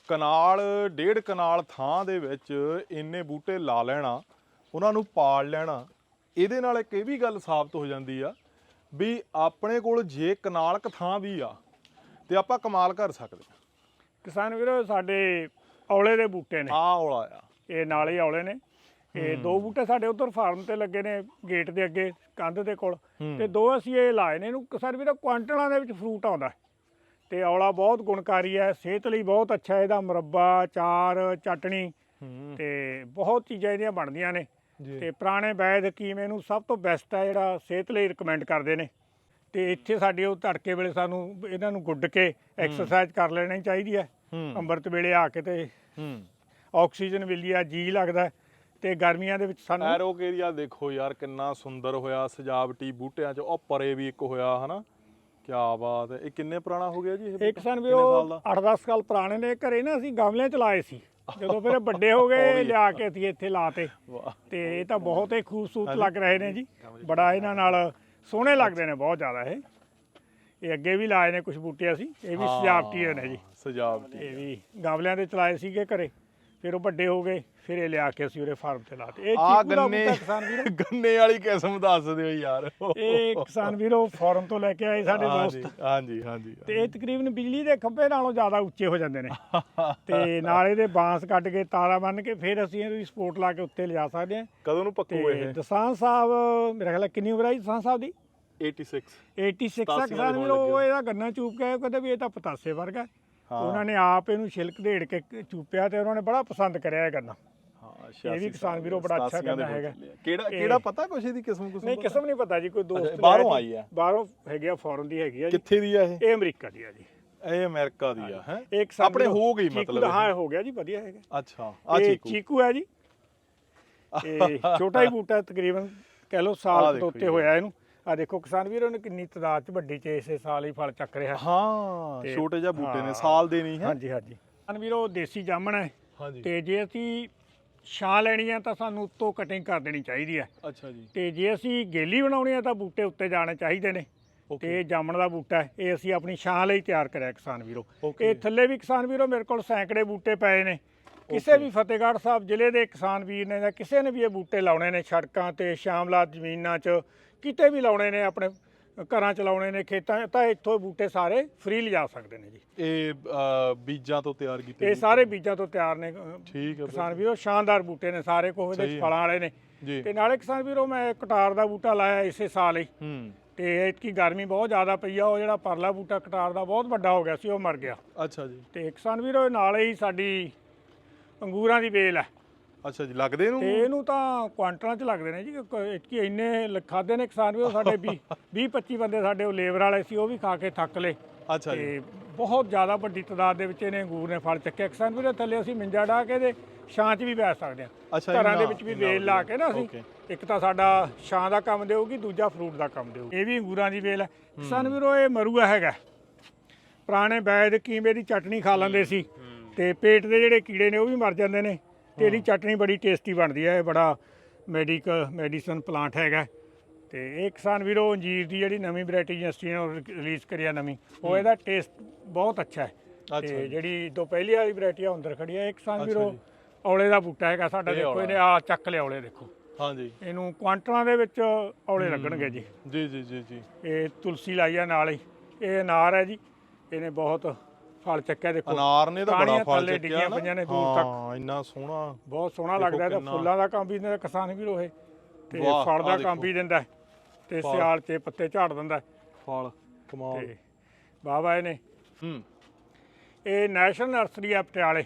ਕਨਾਲ ਡੇਢ ਕਨਾਲ ਥਾਂ ਦੇ ਵਿੱਚ ਇੰਨੇ ਬੂਟੇ ਲਾ ਲੈਣਾ ਉਹਨਾਂ ਨੂੰ ਪਾਲ ਲੈਣਾ ਇਹਦੇ ਨਾਲ ਇੱਕ ਇਹ ਵੀ ਗੱਲ ਸਾਬਤ ਹੋ ਜਾਂਦੀ ਆ ਵੀ ਆਪਣੇ ਕੋਲ ਜੇ ਕਨਾਲ ਕ ਥਾਂ ਵੀ ਆ ਤੇ ਆਪਾਂ ਕਮਾਲ ਕਰ ਸਕਦੇ ਆ ਕਿਸਾਨ ਵੀਰੋ ਸਾਡੇ ਔਲੇ ਦੇ ਬੂਟੇ ਨੇ। ਆਹ ਔਲਾ ਆ। ਇਹ ਨਾਲ ਹੀ ਔਲੇ ਨੇ। ਇਹ ਦੋ ਬੂਟੇ ਸਾਡੇ ਉਧਰ ਫਾਰਮ ਤੇ ਲੱਗੇ ਨੇ ਗੇਟ ਦੇ ਅੱਗੇ ਕੰਧ ਦੇ ਕੋਲ। ਤੇ ਦੋ ਅਸੀਂ ਇਹ ਲਾਏ ਨੇ ਇਹਨੂੰ ਕਿਸਾਨ ਵੀਰੋ ਕੁਆਂਟਲਾਂ ਦੇ ਵਿੱਚ ਫਰੂਟ ਆਉਂਦਾ। ਤੇ ਔਲਾ ਬਹੁਤ ਗੁਣਕਾਰੀ ਹੈ ਸਿਹਤ ਲਈ ਬਹੁਤ ਅੱਛਾ ਇਹਦਾ ਮੁਰੱਬਾ ਚਾਰ ਚਟਣੀ ਤੇ ਬਹੁਤ ਚੀਜ਼ਾਂ ਇਹਦੀਆਂ ਬਣਦੀਆਂ ਨੇ। ਤੇ ਪੁਰਾਣੇ ਵੈਦ ਹਕੀਮ ਇਹਨੂੰ ਸਭ ਤੋਂ ਬੈਸਟ ਹੈ ਜਿਹੜਾ ਸਿਹਤ ਲਈ ਰეკਮੈਂਡ ਕਰਦੇ ਨੇ। ਤੇ ਇੱਥੇ ਸਾਡੇ ਉਹ ਧੜਕੇ ਵੇਲੇ ਸਾਨੂੰ ਇਹਨਾਂ ਨੂੰ ਗੁੱਡ ਕੇ ਐਕਸਰਸਾਈਜ਼ ਕਰ ਲੈਣੀ ਚਾਹੀਦੀ ਹੈ। ਅੰਮ੍ਰਿਤ ਵੇਲੇ ਆ ਕੇ ਤੇ ਆਕਸੀਜਨ ਮਿਲਦੀ ਆ ਜੀ ਲੱਗਦਾ ਤੇ ਗਰਮੀਆਂ ਦੇ ਵਿੱਚ ਸਾਨੂੰ ਐਰੋਕ ਏਰੀਆ ਦੇਖੋ ਯਾਰ ਕਿੰਨਾ ਸੁੰਦਰ ਹੋਇਆ ਸਜਾਵਟੀ ਬੂਟਿਆਂ 'ਚ ਉਹ ਪਰੇ ਵੀ ਇੱਕ ਹੋਇਆ ਹਨਾ? ਕੀ ਬਾਤ ਹੈ। ਇਹ ਕਿੰਨੇ ਪੁਰਾਣਾ ਹੋ ਗਿਆ ਜੀ ਇਹ ਇੱਕ? ਸਨ ਵੀ ਉਹ ਸਾਲ ਦਾ? 8-10 ਸਾਲ ਪੁਰਾਣੇ ਨੇ ਘਰੇ ਨਾ ਅਸੀਂ ਗਮਲੇ ਚ ਲਾਏ ਸੀ। ਜਦੋਂ ਫਿਰ ਵੱਡੇ ਹੋ ਗਏ ਲਿਆ ਕੇ ਅਸੀਂ ਇੱਥੇ ਲਾਤੇ। ਤੇ ਇਹ ਤਾਂ ਬਹੁਤ ਹੀ ਖੂਬਸੂਰਤ ਲੱਗ ਰਹੇ ਨੇ ਜੀ। ਬੜਾ ਇਹਨਾਂ ਨਾਲ ਸੋਹਣੇ ਲੱਗਦੇ ਨੇ ਬਹੁਤ ਜ਼ਿਆਦਾ ਇਹ। ਇਹ ਅੱਗੇ ਵੀ ਲਾਏ ਨੇ ਕੁਝ ਬੂਟੇ ਅਸੀਂ ਇਹ ਵੀ ਸਜਾਵਟੀ ਨੇ ਜੀ। ਸਜਾਵਟੀ ਇਹ ਵੀ ਗਮਲਿਆਂ ਦੇ ਚਲਾਏ ਸੀਗੇ ਘਰੇ। ਫਿਰ ਉਹ ਵੱਡੇ ਹੋ ਗਏ ਫਿਰ ਇਹ ਲਿਆ ਕੇ ਅਸੀਂ ਉਹਦੇ ਫਾਰਮ ਤੇ ਲਾਤੇ। ਇਹ ਆ ਚੀਕੂ ਦਾ ਗੰਨੇ ਬੂਟਾ ਕਿਸਾਨ ਵੀਰੋ। ਗੰਨੇ ਵਾਲੀ ਕਿਸਮ ਦੱਸ ਦਿਓ ਯਾਰ। ਇਹ ਕਿਸਾਨ ਵੀਰੋ ਫਾਰਮ ਤੋਂ ਲੈ ਕੇ ਆਏ ਸਾਡੇ ਹਾਂਜੀ ਦੋਸਤ। ਹਾਂਜੀ ਹਾਂਜੀ ਤੇ ਇਹ ਤਕਰੀਬਨ ਬਿਜਲੀ ਦੇ ਖੰਭੇ ਨਾਲੋਂ ਜ਼ਿਆਦਾ ਉੱਚੇ ਹੋ ਜਾਂਦੇ ਨੇ। ਤੇ ਨਾਲ ਇਹਦੇ ਬਾਂਸ ਕੱਢ ਕੇ ਤਾਰਾਂ ਬੰਨ ਕੇ ਫਿਰ ਅਸੀਂ ਇਹਦੀ ਸਪੋਰਟ ਲਾ ਕੇ ਉੱਤੇ ਲਿਜਾ ਸਕਦੇ ਹਾਂ। ਕਦੋਂ ਨੂੰ ਪੱਕੂ ਤੇ ਇਹ? ਦਸਾਂ ਸਾਹਿਬ ਮੇਰਾ ਖਿਆਲ ਹੈ ਕਿੰਨੀ ਉਮਰ ਹੈ ਜੀ ਦਸਾਂ ਸਾਹਿਬ ਦੀ 86 86 ਆ ਪਤਾਸਿਆਂ ਕਿਸਾਨ ਦੇ ਵੀਰੋ ਉਹ ਇਹਦਾ ਗੰਨਾ ਚੂਪ ਕੇ ਕਹਿੰਦੇ ਵੀ ਇਹ ਤਾਂ ਪਤਾਸੇ ਵਰਗਾ ਹੈ। ਉਹਨਾਂ ਨੇ ਆਪ ਇਹਨੂੰ ਛਿਲਕ ਦੇੜ ਕੇ ਚੂਪਿਆ ਤੇ ਉਹਨਾਂ ਨੇ ਬੜਾ ਪਸੰਦ ਕਰਿਆ ਇਹ ਗੰਨਾ ਹਾਂ ਇਹ ਵੀ ਕਿਸਾਨ ਵੀਰੋ ਬੜਾ ਅੱਛਾ ਗੰਨਾ ਹੈਗਾ। ਕਿਹੜਾ ਕਿਹੜਾ ਪਤਾ ਕੁਛ ਇਹਦੀ ਕਿਸਮ ਕੁਸਮ ਨਹੀਂ ਕਿਸਮ ਨਹੀਂ ਪਤਾ ਜੀ ਕੋਈ ਦੋਸਤ ਬਾਹਰੋਂ ਆਈ। ਹੈ। ਬਾਹਰੋਂ ਹੈਗੀ ਆ ਫੋਰਨ ਦੀ ਹੈਗੀ ਆ ਜੀ। ਕਿੱਥੇ ਦੀ ਆ ਇਹ? ਇਹ ਅਮਰੀਕਾ ਦੀ ਆ ਜੀ। ਇਹ ਅਮਰੀਕਾ ਦੀ ਆ ਹੈ? ਆਪਣੇ ਹੋ ਗਈ ਮਤਲਬ। ਹਾਂ ਹੋ ਗਿਆ ਜੀ ਵਧੀਆ ਹੈਗਾ। ਅੱਛਾ ਆ ਇਹ ਚੀਕੂ। ਚੀਕੂ ਹੈ ਜੀ। ਇਹ ਛੋਟਾ ਹੀ ਬੂਟਾ ਤਕਰੀਬਨ ਕਹਿ ਲਓ ਆਹ ਸਾਲ ਤੋਂ ਉੱਤੇ। ਹੋਇਆ ਇਹਨੂੰ। ਆ ਦੇਖੋ ਕਿਸਾਨ ਵੀਰੋ ਨੇ ਕਿੰਨੀ ਤਦਾਦ ਚ ਵੱਡੀ ਚ ਇਸੇ ਸਾਲ ਹੀ ਫਲ ਚੱਕ ਰਿਹਾ। ਹਾਂ ਤੇ- ਛੋਟੇ ਜਿਹਾ ਬੂਟੇ ਨੇ ਹਾਂ। ਸਾਲ ਦੇ ਨਹੀਂ ਹੈ। ਹਾਂਜੀ ਹਾਂਜੀ। ਕਿਸਾਨ ਵੀਰੋ ਦੇਸੀ ਜਾਮਣ ਹੈ। ਹਾਂਜੀ। ਤੇ ਜੇ ਅਸੀਂ ਛਾਂ ਲੈਣੀ ਆ ਤਾਂ ਸਾਨੂੰ ਉੱਤੋਂ ਕਟਿੰਗ ਕਰ ਦੇਣੀ ਚਾਹੀਦੀ ਹੈ। ਅੱਛਾ ਜੀ। ਤੇ ਜੇ ਅਸੀਂ ਗੇਲੀ ਬਣਾਉਣੀ ਆ ਤਾਂ ਬੂਟੇ ਉੱਤੇ ਜਾਣੇ ਚਾਹੀਦੇ ਨੇ। ਤੇ ਇਹ ਜਾਮਣ ਦਾ ਬੂਟਾ ਹੈ। ਇਹ ਅਸੀਂ ਆਪਣੀ ਛਾਂ ਲਈ ਤਿਆਰ ਕਰਿਆ ਕਿਸਾਨ ਵੀਰੋ। ਇਹ ਥੱਲੇ ਵੀ ਕਿਸਾਨ ਵੀਰੋ ਮੇਰੇ ਕੋਲ ਸੈਂਕੜੇ ਬੂਟੇ ਪਏ ਨੇ। ਕਿਸੇ ਵੀ ਫਤਿਹਗੜ੍ਹ ਸਾਹਿਬ ਜ਼ਿਲ੍ਹੇ ਦੇ ਕਿਸਾਨ ਵੀਰ ਨੇ ਜਾਂ ਕਿਸੇ ਨੇ ਵੀ ਇਹ ਬੂਟੇ ਲਾਉਣੇ ਨੇ ਸੜਕਾਂ ਤੇ ਸ਼ਾਮਲਾਤ ਜ਼ਮੀਨਾਂ 'ਚ ਕਿਤੇ ਵੀ ਲਾਉਣੇ ਨੇ ਆਪਣੇ ਘਰਾਂ 'ਚ ਲਾਉਣੇ ਨੇ ਖੇਤਾਂ 'ਚ, ਤਾਂ ਇੱਥੋਂ ਬੂਟੇ ਸਾਰੇ ਫ੍ਰੀ ਲਿਜਾ ਸਕਦੇ ਨੇ ਜੀ। ਇਹ ਅ, ਬੀਜਾਂ ਤੋਂ ਤਿਆਰ ਕੀਤੇ ਇਹ। ਸਾਰੇ ਬੀਜਾਂ ਤੋਂ ਤਿਆਰ ਨੇ ਅ, ਠੀਕ ਹੈ ਕਿਸਾਨ ਵੀਰੋ ਸ਼ਾਨਦਾਰ ਬੂਟੇ ਨੇ ਸਾਰੇ ਕੋਹ ਦੇ ਹੈ। ਫਲਾਂ ਵਾਲੇ ਨੇ। ਜੀ। ਤੇ ਨਾਲੇ ਕਿਸਾਨ ਵੀਰੋ ਮੈਂ ਕਟਾਰ ਦਾ ਬੂਟਾ ਲਾਇਆ ਇਸੇ ਸਾਲ ਹੀ। ਹੂੰ। ਤੇ ਇਤਕੀ ਗਰਮੀ ਬਹੁਤ ਜ਼ਿਆਦਾ ਪਈ ਆ ਉਹ ਜਿਹੜਾ ਪਰਲਾ ਬੂਟਾ ਕਟਾਰ ਦਾ ਬਹੁਤ ਵੱਡਾ ਹੋ ਗਿਆ ਸੀ ਉਹ ਮਰ ਗਿਆ। ਅੱਛਾ ਜੀ। ਤੇ ਕਿਸਾਨ ਵੀਰੋ ਨਾਲ ਹੀ ਸਾਡੀ ਅੰਗੂਰਾਂ ਦੀ ਵੇਲ ਹੈ। ਅੱਛਾ ਜੀ ਲੱਗਦੇ ਇਹਨੂੰ? ਤੇ ਇਹਨੂੰ ਤਾਂ ਕੁਆਂਟਲਾਂ 'ਚ ਲੱਗਦੇ ਨੇ ਜੀ ਇਤਕੀ ਇੰਨੇ ਖਾਧੇ ਨੇ ਕਿਸਾਨ ਵੀਰੋ ਸਾਡੇ 20 20 25 ਬੰਦੇ ਸਾਡੇ ਉਹ ਲੇਬਰ ਵਾਲੇ ਸੀ ਉਹ ਵੀ ਖਾ ਕੇ ਥੱਕ ਲਏ। ਅੱਛਾ ਜੀ। ਬਹੁਤ ਜ਼ਿਆਦਾ ਵੱਡੀ ਤਾਦਾਦ ਦੇ ਵਿੱਚ ਇਹਨੇ ਅੰਗੂਰ ਨੇ ਫਲ ਚੱਕਿਆ। ਕਿਸਾਨ ਵੀਰੋ ਥੱਲੇ ਅਸੀਂ ਮਿੰਜਾ ਢਾ ਕੇ ਦੇ ਛਾਂ 'ਚ ਵੀ ਬੈਠ ਸਕਦੇ ਅੱਛਾ ਘਰਾਂ ਦੇ ਵਿੱਚ ਵੀ ਵੇਲ ਲਾ ਕੇ ਨਾ ਅਸੀਂ। ਇੱਕ ਤਾਂ ਸਾਡਾ ਛਾਂ ਦਾ ਕੰਮ ਦੇਊਗੀ ਦੂਜਾ ਫਰੂਟ ਦਾ ਕੰਮ ਦੇਊਗੀ। ਇਹ ਵੀ ਅੰਗੂਰਾਂ ਦੀ ਵੇਲ ਹੈ। ਕਿਸਾਨ ਵੀਰੋ ਇਹ ਮਰੂਆ ਹੈਗਾ। ਪੁਰਾਣੇ ਬੈਦ ਕੀਮੇ ਦੀ ਚਟਨੀ ਖਾ ਲੈਂਦੇ ਸੀ। ਤੇ ਪੇਟ ਦੇ ਜਿਹੜੇ ਕੀੜੇ ਨੇ ਉਹ ਵੀ ਮਰ ਜਾਂਦੇ ਨੇ। ਤੇ ਇਹਦੀ ਚਟਨੀ ਬੜੀ ਟੇਸਟੀ ਬਣਦੀ ਹੈ ਇਹ ਬੜਾ ਮੈਡੀਕਲ ਮੈਡੀਸਨ ਪਲਾਂਟ ਹੈਗਾ। ਤੇ ਇਹ ਕਿਸਾਨ ਵੀਰੋ ਅੰਜੀਰ ਦੀ ਜਿਹੜੀ ਨਵੀਂ ਵੈਰਾਈਟੀ ਯੂਨੀਵਰਸਿਟੀ ਨੇ ਰਿਲੀਜ਼ ਕਰੀ ਆ ਨਵੀਂ। ਉਹ ਇਹਦਾ ਟੇਸਟ ਬਹੁਤ ਅੱਛਾ ਹੈ। ਤੇ। ਜਿਹੜੀ ਦੋ ਪਹਿਲੀ ਵਾਲੀ ਵੈਰਾਈਟੀ ਆ ਅੰਦਰ ਖੜੀ ਹੈ ਇੱਕ ਕਿਸਾਨ ਵੀਰੋ। ਔਲੇ ਦਾ ਬੂਟਾ ਹੈਗਾ ਸਾਡਾ ਇਹ ਦੇਖੋ। ਇਹਨੇ ਆ ਚੱਕ ਲਿਆ ਔਲੇ ਦੇਖੋ। ਹਾਂਜੀ। ਇਹਨੂੰ ਕੁਆਂਟਲਾਂ ਦੇ ਵਿੱਚ ਔਲੇ ਲੱਗਣਗੇ ਜੀ। ਜੀ ਜੀ ਜੀ ਜੀ। ਇਹ ਤੁਲਸੀ ਲਾਈ ਆ ਨਾਲ ਹੀ। ਇਹ ਅਨਾਰ ਹੈ ਜੀ। ਇਹਨੇ ਬਹੁਤ ਫਲ ਚੱਕਿਆ ਦੇਖੋ। ਅਨਾਰ ਨੇ ਤਾਂ ਬੜਾ ਫਲ ਚੱਕਿਆ ਨਾ। ਪਈਆਂ ਨੇ ਦੂਰ ਤੱਕ। ਹਾਂ ਇੰਨਾ ਸੋਹਣਾ। ਬਹੁਤ ਸੋਹਣਾ ਲੱਗਦਾ ਇਹਦਾ। ਫੁੱਲਾਂ ਦਾ ਕੰਮ ਵੀ ਦਿੰਦਾ ਕਿਸਾਨ ਵੀ ਲੋਹੇ ਤੇ ਫਲ ਦਾ ਕੰਮ। ਵੀ ਦਿੰਦਾ ਤੇ ਸਿਆਲ 'ਚ ਪੱਤੇ ਝਾੜ ਦਿੰਦਾ ਫਲ ਕਮਾਲ। ਤੇ ਬਾਬਾ ਇਹਨੇ। ਹੂੰ। ਇਹ ਨੈਸ਼ਨਲ ਨਰਸਰੀ ਆ ਪਟਿਆਲੇ।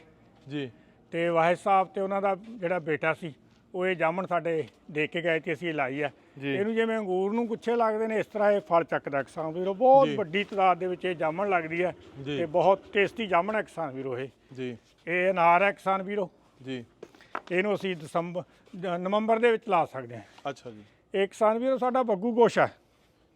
ਜੀ। ਤੇ ਵਾਹਿਦ ਸਾਹਿਬ ਤੇ ਉਹਨਾਂ ਦਾ ਜਿਹੜਾ ਬੇਟਾ ਸੀ ਉਹ ਇਹ ਜਾਮਣ ਸਾਡੇ ਦੇ ਕੇ ਗਏ ਤੇ ਅਸੀਂ ਇਹ ਲਾਈ ਆ। ਜੀ। ਇਹਨੂੰ ਜਿਵੇਂ ਅੰਗੂਰ ਨੂੰ ਗੁੱਛੇ ਲੱਗਦੇ ਨੇ ਇਸ ਤਰ੍ਹਾਂ ਇਹ ਫਲ ਚੱਕਦਾ ਕਿਸਾਨ ਵੀਰੋ। ਬਹੁਤ ਜੀ। ਵੱਡੀ ਤਾਦਾਦ ਦੇ ਵਿੱਚ ਇਹ ਜਾਮਣ ਲੱਗਦੀ ਹੈ ਜੀ। ਤੇ ਬਹੁਤ ਟੇਸਟੀ ਜਾਮਣ ਹੈ ਕਿਸਾਨ ਵੀਰੋ ਇਹ। ਜੀ। ਇਹ ਅਨਾਰ ਹੈ ਕਿਸਾਨ ਵੀਰੋ। ਜੀ। ਇਹਨੂੰ ਅਸੀਂ ਦਸੰਬਰ ਜ- ਨਵੰਬਰ ਦੇ ਵਿੱਚ ਲਾ ਸਕਦੇ ਹਾਂ ਅੱਛਾ ਜੀ। ਇਹ ਕਿਸਾਨ ਵੀਰੋ ਸਾਡਾ ਬੱਗੂ ਗੋਸ਼ ਹੈ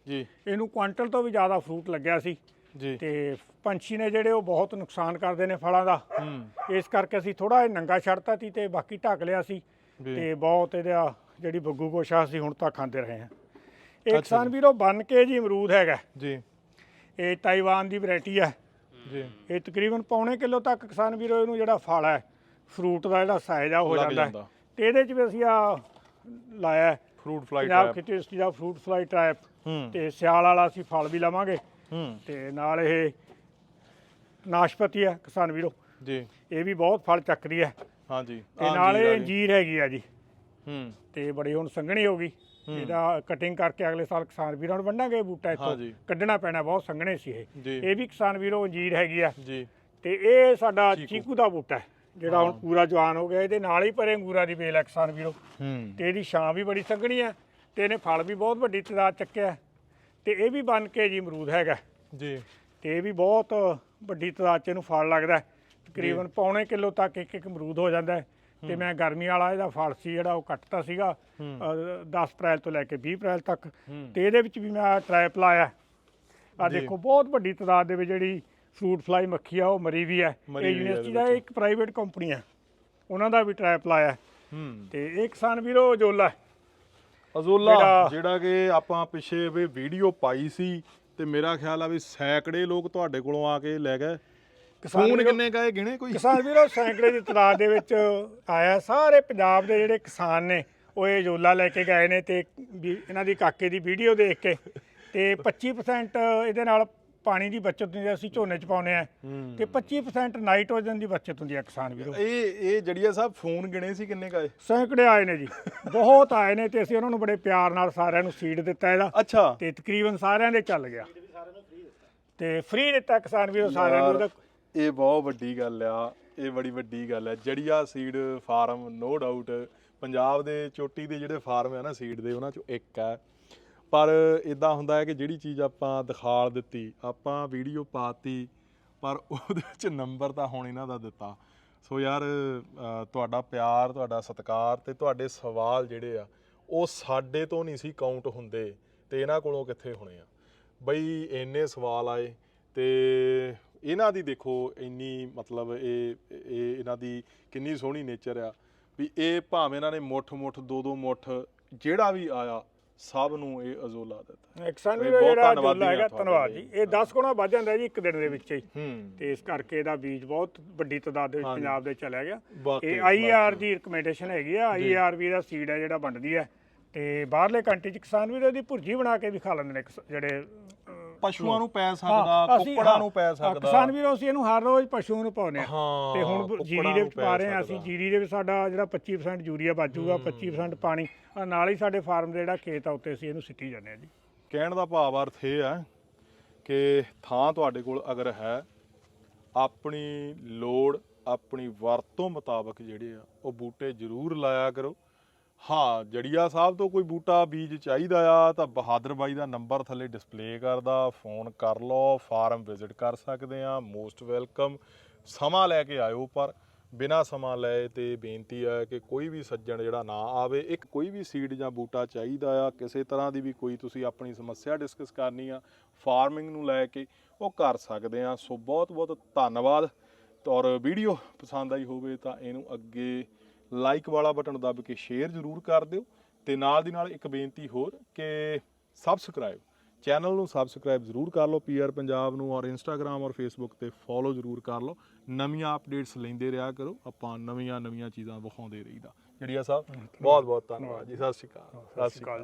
ਜੀ। ਇਹਨੂੰ ਕੁਆਂਟਲ ਤੋਂ ਵੀ ਜ਼ਿਆਦਾ ਫਰੂਟ ਲੱਗਿਆ ਸੀ। ਜੀ। ਤੇ ਪੰਛੀ ਨੇ ਜਿਹੜੇ ਉਹ ਬਹੁਤ ਨੁਕਸਾਨ ਕਰਦੇ ਨੇ ਫਲਾਂ ਦਾ। ਹੂੰ। ਇਸ ਕਰਕੇ ਅਸੀਂ ਥੋੜਾ ਜਿਹਾ ਨੰਗਾ ਛੱਡਤਾ ਸੀ ਤੇ ਬਾਕੀ ਢੱਕ ਲਿਆ ਸੀ। ਜੀ। ਤੇ ਬਹੁਤ ਇਹਦਾ ਜਿਹੜੀ ਬੱਗੂ ਗੋਸ਼ਾ ਅਸੀਂ ਹੁਣ ਤੱਕ ਖਾਂਦੇ ਰਹੇ ਹਾਂ। ਇਹ ਕਿਸਾਨ ਵੀਰੋ ਬਨ ਕੇ ਜੀ ਅਮਰੂਦ ਹੈਗਾ। ਜੀ। ਇਹ ਤਾਈਵਾਨ ਦੀ ਵੈਰਾਈਟੀ ਹੈ ਜੀ। ਇਹ ਤਕਰੀਬਨ ਪੌਣੇ ਕਿਲੋ ਤੱਕ ਕਿਸਾਨ ਵੀਰੋ ਇਹਨੂੰ ਜਿਹੜਾ ਫਲ ਹੈ ਫਰੂਟ ਦਾ ਜਿਹੜਾ ਸਾਈਜ਼ ਆ ਹੋ ਲੱਗ ਜਾਂਦਾ। ਹੈ ਜਾਂਦਾ। ਤੇ ਇਹਦੇ 'ਚ ਵੀ ਅਸੀਂ ਆ ਲਾਇਆ ਹੈ ਫਰੂਟ ਫਲਾਈ ਪੰਜਾਬ ਟ੍ਰੈਪ। ਖੇਤੀ ਦਾ ਫਰੂਟ ਫਲਾਈ ਟ੍ਰੈਪ। ਹੂੰ। ਤੇ ਸਿਆਲ ਵਾਲਾ ਅਸੀਂ ਫਲ ਵੀ ਲਵਾਂਗੇ। ਹੂੰ। ਤੇ ਨਾਲ ਇਹ ਨਾਸ਼ਪਤੀ ਹੈ ਕਿਸਾਨ ਵੀਰੋ। ਜੀ। ਇਹ ਵੀ ਬਹੁਤ ਫਲ ਚੱਕਦੀ ਹੈ। ਹਾਂਜੀ। ਤੇ ਨਾਲ। ਅੰਜੀਰ ਹੈਗੀ ਆ ਜੀ। ਹੂੰ। ਤੇ ਬੜੀ ਹੁਣ ਸੰਘਣੀ ਹੋ ਗਈ। ਇਹਦਾ ਕਟਿੰਗ ਕਰਕੇ ਅਗਲੇ ਸਾਲ ਕਿਸਾਨ ਵੀਰਾਂ ਨੂੰ ਵੰਡਾਂਗੇ ਬੂਟਾ ਇੱਥੋਂ। ਕੱਢਣਾ ਪੈਣਾ ਬਹੁਤ ਸੰਘਣੇ ਸੀ ਇਹ। ਇਹ ਵੀ ਕਿਸਾਨ ਵੀਰੋ ਅੰਜੀਰ ਹੈਗੀ ਆ। ਜੀ। ਤੇ ਇਹ ਸਾਡਾ ਚੀਕੂ। ਦਾ ਬੂਟਾ ਹੈ ਜਿਹੜਾ ਹੁਣ ਪੂਰਾ ਜਵਾਨ ਹੋ ਗਿਆ। ਇਹਦੇ ਨਾਲ ਹੀ ਪਰੇ ਅੰਗੂਰਾਂ ਦੀ ਵੇਲ ਹੈ ਕਿਸਾਨ ਵੀਰੋ। ਹੂੰ। ਤੇ ਇਹਦੀ ਛਾਂ ਵੀ ਬੜੀ ਸੰਘਣੀ ਹੈ ਤੇ ਇਹਨੇ ਫਲ ਵੀ ਬਹੁਤ ਵੱਡੀ ਤਾਦਾਦ ਚੱਕਿਆ ਤੇ ਇਹ ਵੀ ਬਣ ਕੇ ਜੀ ਅਮਰੂਦ ਹੈਗਾ। ਜੀ। ਤੇ ਇਹ ਵੀ ਬਹੁਤ ਵੱਡੀ ਤਾਦਾਦ ਚ ਇਹਨੂੰ ਫਲ ਲੱਗਦਾ। ਤਕਰੀਬਨ ਪੌਣੇ ਕਿਲੋ ਤੱਕ ਇੱਕ ਇੱਕ ਅਮਰੂਦ ਹੋ ਜਾਂਦਾ ਹੈ ਤੇ ਮੈਂ ਗਰਮੀ ਵਾਲਾ ਇਹਦਾ ਫਲ ਸੀ ਜਿਹੜਾ ਉਹ ਕੱਟਤਾ ਸੀਗਾ ਅ, 10 ਅਪ੍ਰੈਲ ਤੋਂ ਲੈ ਕੇ 20 ਅਪ੍ਰੈਲ ਤੱਕ। ਤੇ ਇਹਦੇ ਵਿੱਚ ਵੀ ਮੈਂ ਟ੍ਰੈਪ ਲਾਇਆ ਆ। ਦੇਖੋ ਬਹੁਤ ਵੱਡੀ ਤਾਦਾਦ ਦੇ ਵਿੱਚ ਜਿਹੜੀ ਫਰੂਟ ਫਲਾਈ ਮੱਖੀ ਆ ਉਹ ਮਰੀ ਵੀ ਹੈ ਇਹ ਯੂਨੀਵਰਸਿਟੀ ਦਾ। ਇੱਕ ਪ੍ਰਾਈਵੇਟ ਕੰਪਨੀ ਹੈ ਉਹਨਾਂ ਦਾ ਵੀ ਟ੍ਰੈਪ ਲਾਇਆ ਤੇ ਇਹ ਕਿਸਾਨ ਵੀਰੋ। ਅਜ਼ੋਲਾ ਜਿਹੜਾ- ਜਿਹੜਾ ਕਿ ਆਪਾਂ ਪਿੱਛੇ ਵੀ ਵੀਡੀਓ ਪਾਈ ਸੀ ਤੇ ਮੇਰਾ ਖਿਆਲ ਆ ਵੀ ਸੈਂਕੜੇ ਲੋਕ ਤੁਹਾਡੇ ਕੋਲੋਂ ਆ ਕੇ ਲੈ ਗਏ ਕਿਸਾਨ ਫੋਨ ਵੀਰੋ- ਕਿੰਨੇ ਗਿਣੇ ਕੋਈ? ਕਿਸਾਨ ਵੀਰੋ ਸੈਂਕੜੇ ਦੀ ਤਾਦਾਦ ਦੇ ਵਿੱਚ ਆਇਆ। ਸਾਰੇ ਪੰਜਾਬ ਦੇ ਜਿਹੜੇ ਕਿਸਾਨ ਨੇ ਉਹ ਇਹ ਜੋਲਾ ਲੈ ਕੇ ਗਏ ਨੇ ਤੇ ਵੀ ਇਹਨਾਂ ਦੀ ਕਾਕੇ ਦੀ ਵੀਡੀਓ ਦੇਖ ਕੇ। ਤੇ 25% ਇਹਦੇ ਨਾਲ ਪਾਣੀ ਦੀ ਬਚਤ ਹੁੰਦੀ ਹੈ ਅਸੀਂ ਝੋਨੇ ਚ ਪਾਉਨੇ ਆ। ਤੇ 25% ਨਾਈਟ੍ਰੋਜਨ ਦੀ ਬਚਤ ਹੁੰਦੀ ਹੈ ਕਿਸਾਨ ਵੀਰੋ। ਇਹ ਇਹ ਜੜੀਆ ਸਾਹਿਬ ਫੋਨ ਗਿਣੇ ਸੀ ਕਿੰਨੇ ਕਹੇ ਸੈਂਕੜੇ ਆਏ ਨੇ ਜੀ। ਬਹੁਤ ਆਏ ਨੇ ਤੇ ਅਸੀਂ ਉਹਨਾਂ ਨੂੰ ਬੜੇ ਪਿਆਰ ਨਾਲ ਸਾਰਿਆਂ ਨੂੰ ਸੀਡ ਦਿੱਤਾ ਇਹਦਾ। ਅੱਛਾ। ਤੇ ਤਕਰੀਬਨ ਸਾਰਿਆਂ ਦੇ ਚੱਲ ਗਿਆ। ਤੇ ਫ੍ਰੀ ਦਿੱਤਾ ਕਿਸਾਨ ਵੀਰੋ ਸਾਰਿਆਂ ਨੂੰ ਉਹਦਾ ਇਹ ਬਹੁਤ ਵੱਡੀ ਗੱਲ ਆ, ਇਹ ਬੜੀ ਵੱਡੀ ਗੱਲ ਹੈ Jaria seed farm no doubt Punjab ਦੇ ਚੋਟੀ ਦੇ ਜਿਹੜੇ ਫਾਰਮ ਆ ਨਾ ਸੀਡ ਦੇ, ਉਹਨਾਂ ਚੋਂ ਇੱਕ ਹੈ ਪਰ ਇਦਾਂ ਹੁੰਦਾ ਹੈ ਕਿ ਜਿਹੜੀ ਚੀਜ਼ ਆਪਾਂ ਦਿਖਾਲ ਦਿੱਤੀ, ਆਪਾਂ ਵੀਡੀਓ ਪਾਤੀ, ਪਰ ਉਹਦੇ ਵਿੱਚ ਨੰਬਰ ਤਾਂ ਹੁਣ ਇਹਨਾਂ ਦਾ ਦਿੱਤਾ। ਸੋ ਯਾਰ ਤੁਹਾਡਾ ਪਿਆਰ, ਤੁਹਾਡਾ ਸਤਿਕਾਰ ਤੇ ਤੁਹਾਡੇ ਸਵਾਲ ਜਿਹੜੇ ਆ, ਉਹ ਸਾਡੇ ਤੋਂ ਨਹੀਂ ਸੀ ਕਾਊਂਟ ਹੁੰਦੇ, ਤੇ ਇਹਨਾਂ ਕੋਲੋਂ ਕਿੱਥੇ ਹੋਣੇ ਆ? ਬਈ, ਇੰਨੇ ਸਵਾਲ ਆਏ ਤੇ ਇਹਨਾਂ ਦੀ ਦੇਖੋ ਇੰਨੀ ਮਤਲਬ ਇਹ ਇਹ ਇਹਨਾਂ ਦੀ ਕਿੰਨੀ ਸੋਹਣੀ ਨੇਚਰ ਆ ਵੀ ਇਹ ਭਾਵੇਂ ਇਹਨਾਂ ਨੇ ਮੁੱਠ ਮੁੱਠ ਦੋ ਦੋ ਮੁੱਠ ਜਿਹੜਾ ਵੀ ਆਇਆ ਸਭ ਨੂੰ ਇਹ ਅਜ਼ੋਲਾ ਦਿੱਤਾ। ਕਿਸਾਨ ਬਈ ਵੀਰੋ ਬਹੁਤ ਜਿਹੜਾ ਧੰਨਵਾਦੀ ਜੋਲਾ ਹੈਗਾ ਧੰਨਵਾਦ ਜੀ। ਇਹ 10 ਗੁਣਾ ਵੱਧ ਜਾਂਦਾ ਜੀ ਇੱਕ ਦਿਨ ਦੇ ਵਿੱਚ ਹੀ। ਤੇ ਇਸ ਕਰਕੇ ਇਹਦਾ ਬੀਜ ਬਹੁਤ ਵੱਡੀ ਤਾਦਾਦ ਦੇ ਵਿੱਚ। ਪੰਜਾਬ ਦੇ ਚਲਿਆ ਗਿਆ। ਇਹ ਆਈਆਰ ਦੀ ਰეკਮੈਂਡੇਸ਼ਨ ਹੈਗੀ ਆ। ਆਈਆਰ ਵੀ ਦਾ ਸੀਡ ਹੈ ਜਿਹੜਾ ਵੰਡਦੀ ਹੈ। ਤੇ ਬਾਹਰਲੇ ਕੰਟਰੀ ਚ ਕਿਸਾਨ ਵੀ ਇਹਦੀ ਭੁਰਜੀ ਬਣਾ ਕੇ ਵੀ ਖਾ ਲੈਂਦੇ ਨੇ ਜਿਹੜੇ ਪਸ਼ੂਆਂ ਨੂੰ ਪੈ ਸਕਦਾ ਕੁੱਕੜਾਂ ਨੂੰ ਪੈ ਸਕਦਾ। ਕਿਸਾਨ ਵੀਰੋ ਅਸੀਂ ਇਹਨੂੰ ਹਰ ਰੋਜ਼ ਪਸ਼ੂ ਨੂੰ ਪਾਉਂਦੇ ਆ ਤੇ ਹੁਣ ਜੀਰੀ ਦੇ ਵਿੱਚ ਪੈ ਰਹੇ ਆ ਅਸੀਂ। ਜੀਰੀ ਦੇ ਵਿੱਚ ਸਾਡਾ ਜਿਹੜਾ 25% ਯੂਰੀਆ ਬਚੂਗਾ 25% ਪਾਣੀ ਨਾਲ ਹੀ ਸਾਡੇ ਫਾਰਮ ਦੇ ਜਿਹੜਾ ਖੇਤ ਆ ਉੱਤੇ ਅਸੀਂ ਇਹਨੂੰ ਸਿੱਟੀ ਜਾਂਦੇ ਆ ਜੀ। ਕਹਿਣ ਦਾ ਭਾਵ ਅਰਥ ਇਹ ਹੈ ਕਿ ਥਾਂ ਤੁਹਾਡੇ ਕੋਲ ਅਗਰ ਹੈ ਆਪਣੀ ਲੋੜ ਆਪਣੀ ਵਰਤੋਂ ਮੁਤਾਬਕ ਜਿਹੜੇ ਆ ਉਹ ਬੂਟੇ ਜ਼ਰੂਰ ਲਾਇਆ ਕਰੋ। ਹਾਂ, ਜੜੀਆ ਸਾਹਿਬ ਤੋਂ ਕੋਈ ਬੂਟਾ ਬੀਜ ਚਾਹੀਦਾ ਆ, ਤਾਂ ਬਹਾਦਰ ਬਾਈ ਦਾ ਨੰਬਰ ਥੱਲੇ ਡਿਸਪਲੇ ਕਰਦਾ ਫੋਨ ਕਰ ਲਓ ਫਾਰਮ ਵਿਜ਼ਿਟ ਕਰ ਸਕਦੇ ਆ ਮੋਸਟ ਵੈਲਕਮ ਸਮਾਂ ਲੈ ਕੇ ਆਇਓ, ਪਰ ਬਿਨਾ ਸਮਾਂ ਲਏ ਤੇ ਬੇਨਤੀ ਹੈ ਕਿ ਕੋਈ ਵੀ ਸੱਜਣ ਜਿਹੜਾ ਨਾ ਆਵੇ, ਇੱਕ ਕੋਈ ਵੀ ਸੀਡ ਜਾਂ ਬੂਟਾ ਚਾਹੀਦਾ ਆ, ਕਿਸੇ ਤਰ੍ਹਾਂ ਦੀ ਵੀ ਕੋਈ ਤੁਸੀਂ ਆਪਣੀ ਸਮੱਸਿਆ ਡਿਸਕਸ ਕਰਨੀ ਆ ਫਾਰਮਿੰਗ ਨੂੰ ਲੈ ਕੇ ਉਹ ਕਰ ਸਕਦੇ ਆ। ਸੋ ਬਹੁਤ ਬਹੁਤ ਧੰਨਵਾਦ, ਔਰ ਵੀਡੀਓ ਪਸੰਦ ਆਈ ਹੋਵੇ ਤਾਂ ਇਹਨੂੰ ਅੱਗੇ ਲਾਈਕ ਵਾਲਾ ਬਟਨ ਦੱਬ ਕੇ ਸ਼ੇਅਰ ਜ਼ਰੂਰ ਕਰ ਦਿਓ ਤੇ ਨਾਲ ਦੀ ਨਾਲ ਇੱਕ ਬੇਨਤੀ ਹੋਰ ਕਿ ਸਬਸਕ੍ਰਾਈਬ ਚੈਨਲ ਨੂੰ ਸਬਸਕ੍ਰਾਈਬ ਜ਼ਰੂਰ ਕਰ ਲਓ ਪੀਆਰ ਪੰਜਾਬ ਨੂੰ ਔਰ ਇੰਸਟਾਗ੍ਰam ਔਰ ਫੇਸਬੁੱਕ ਤੇ ਫੋਲੋ ਜ਼ਰੂਰ ਕਰ ਲਓ। ਨਵੀਆਂ ਅਪਡੇਟਸ ਲੈਂਦੇ ਰਿਹਾ ਕਰੋ ਆਪਾਂ ਨਵੀਆਂ ਨਵੀਆਂ ਚੀਜ਼ਾਂ ਵਿਖਾਉਂਦੇ ਰਹੀਦਾ। ਜੜੀਆ ਸਾਹਿਬ ਬਹੁਤ ਬਹੁਤ ਧੰਨਵਾਦ ਜੀ ਸਤਿ ਸ਼੍ਰੀ ਅਕਾਲ। ਸਤਿ ਸ਼੍ਰੀ ਅਕਾਲ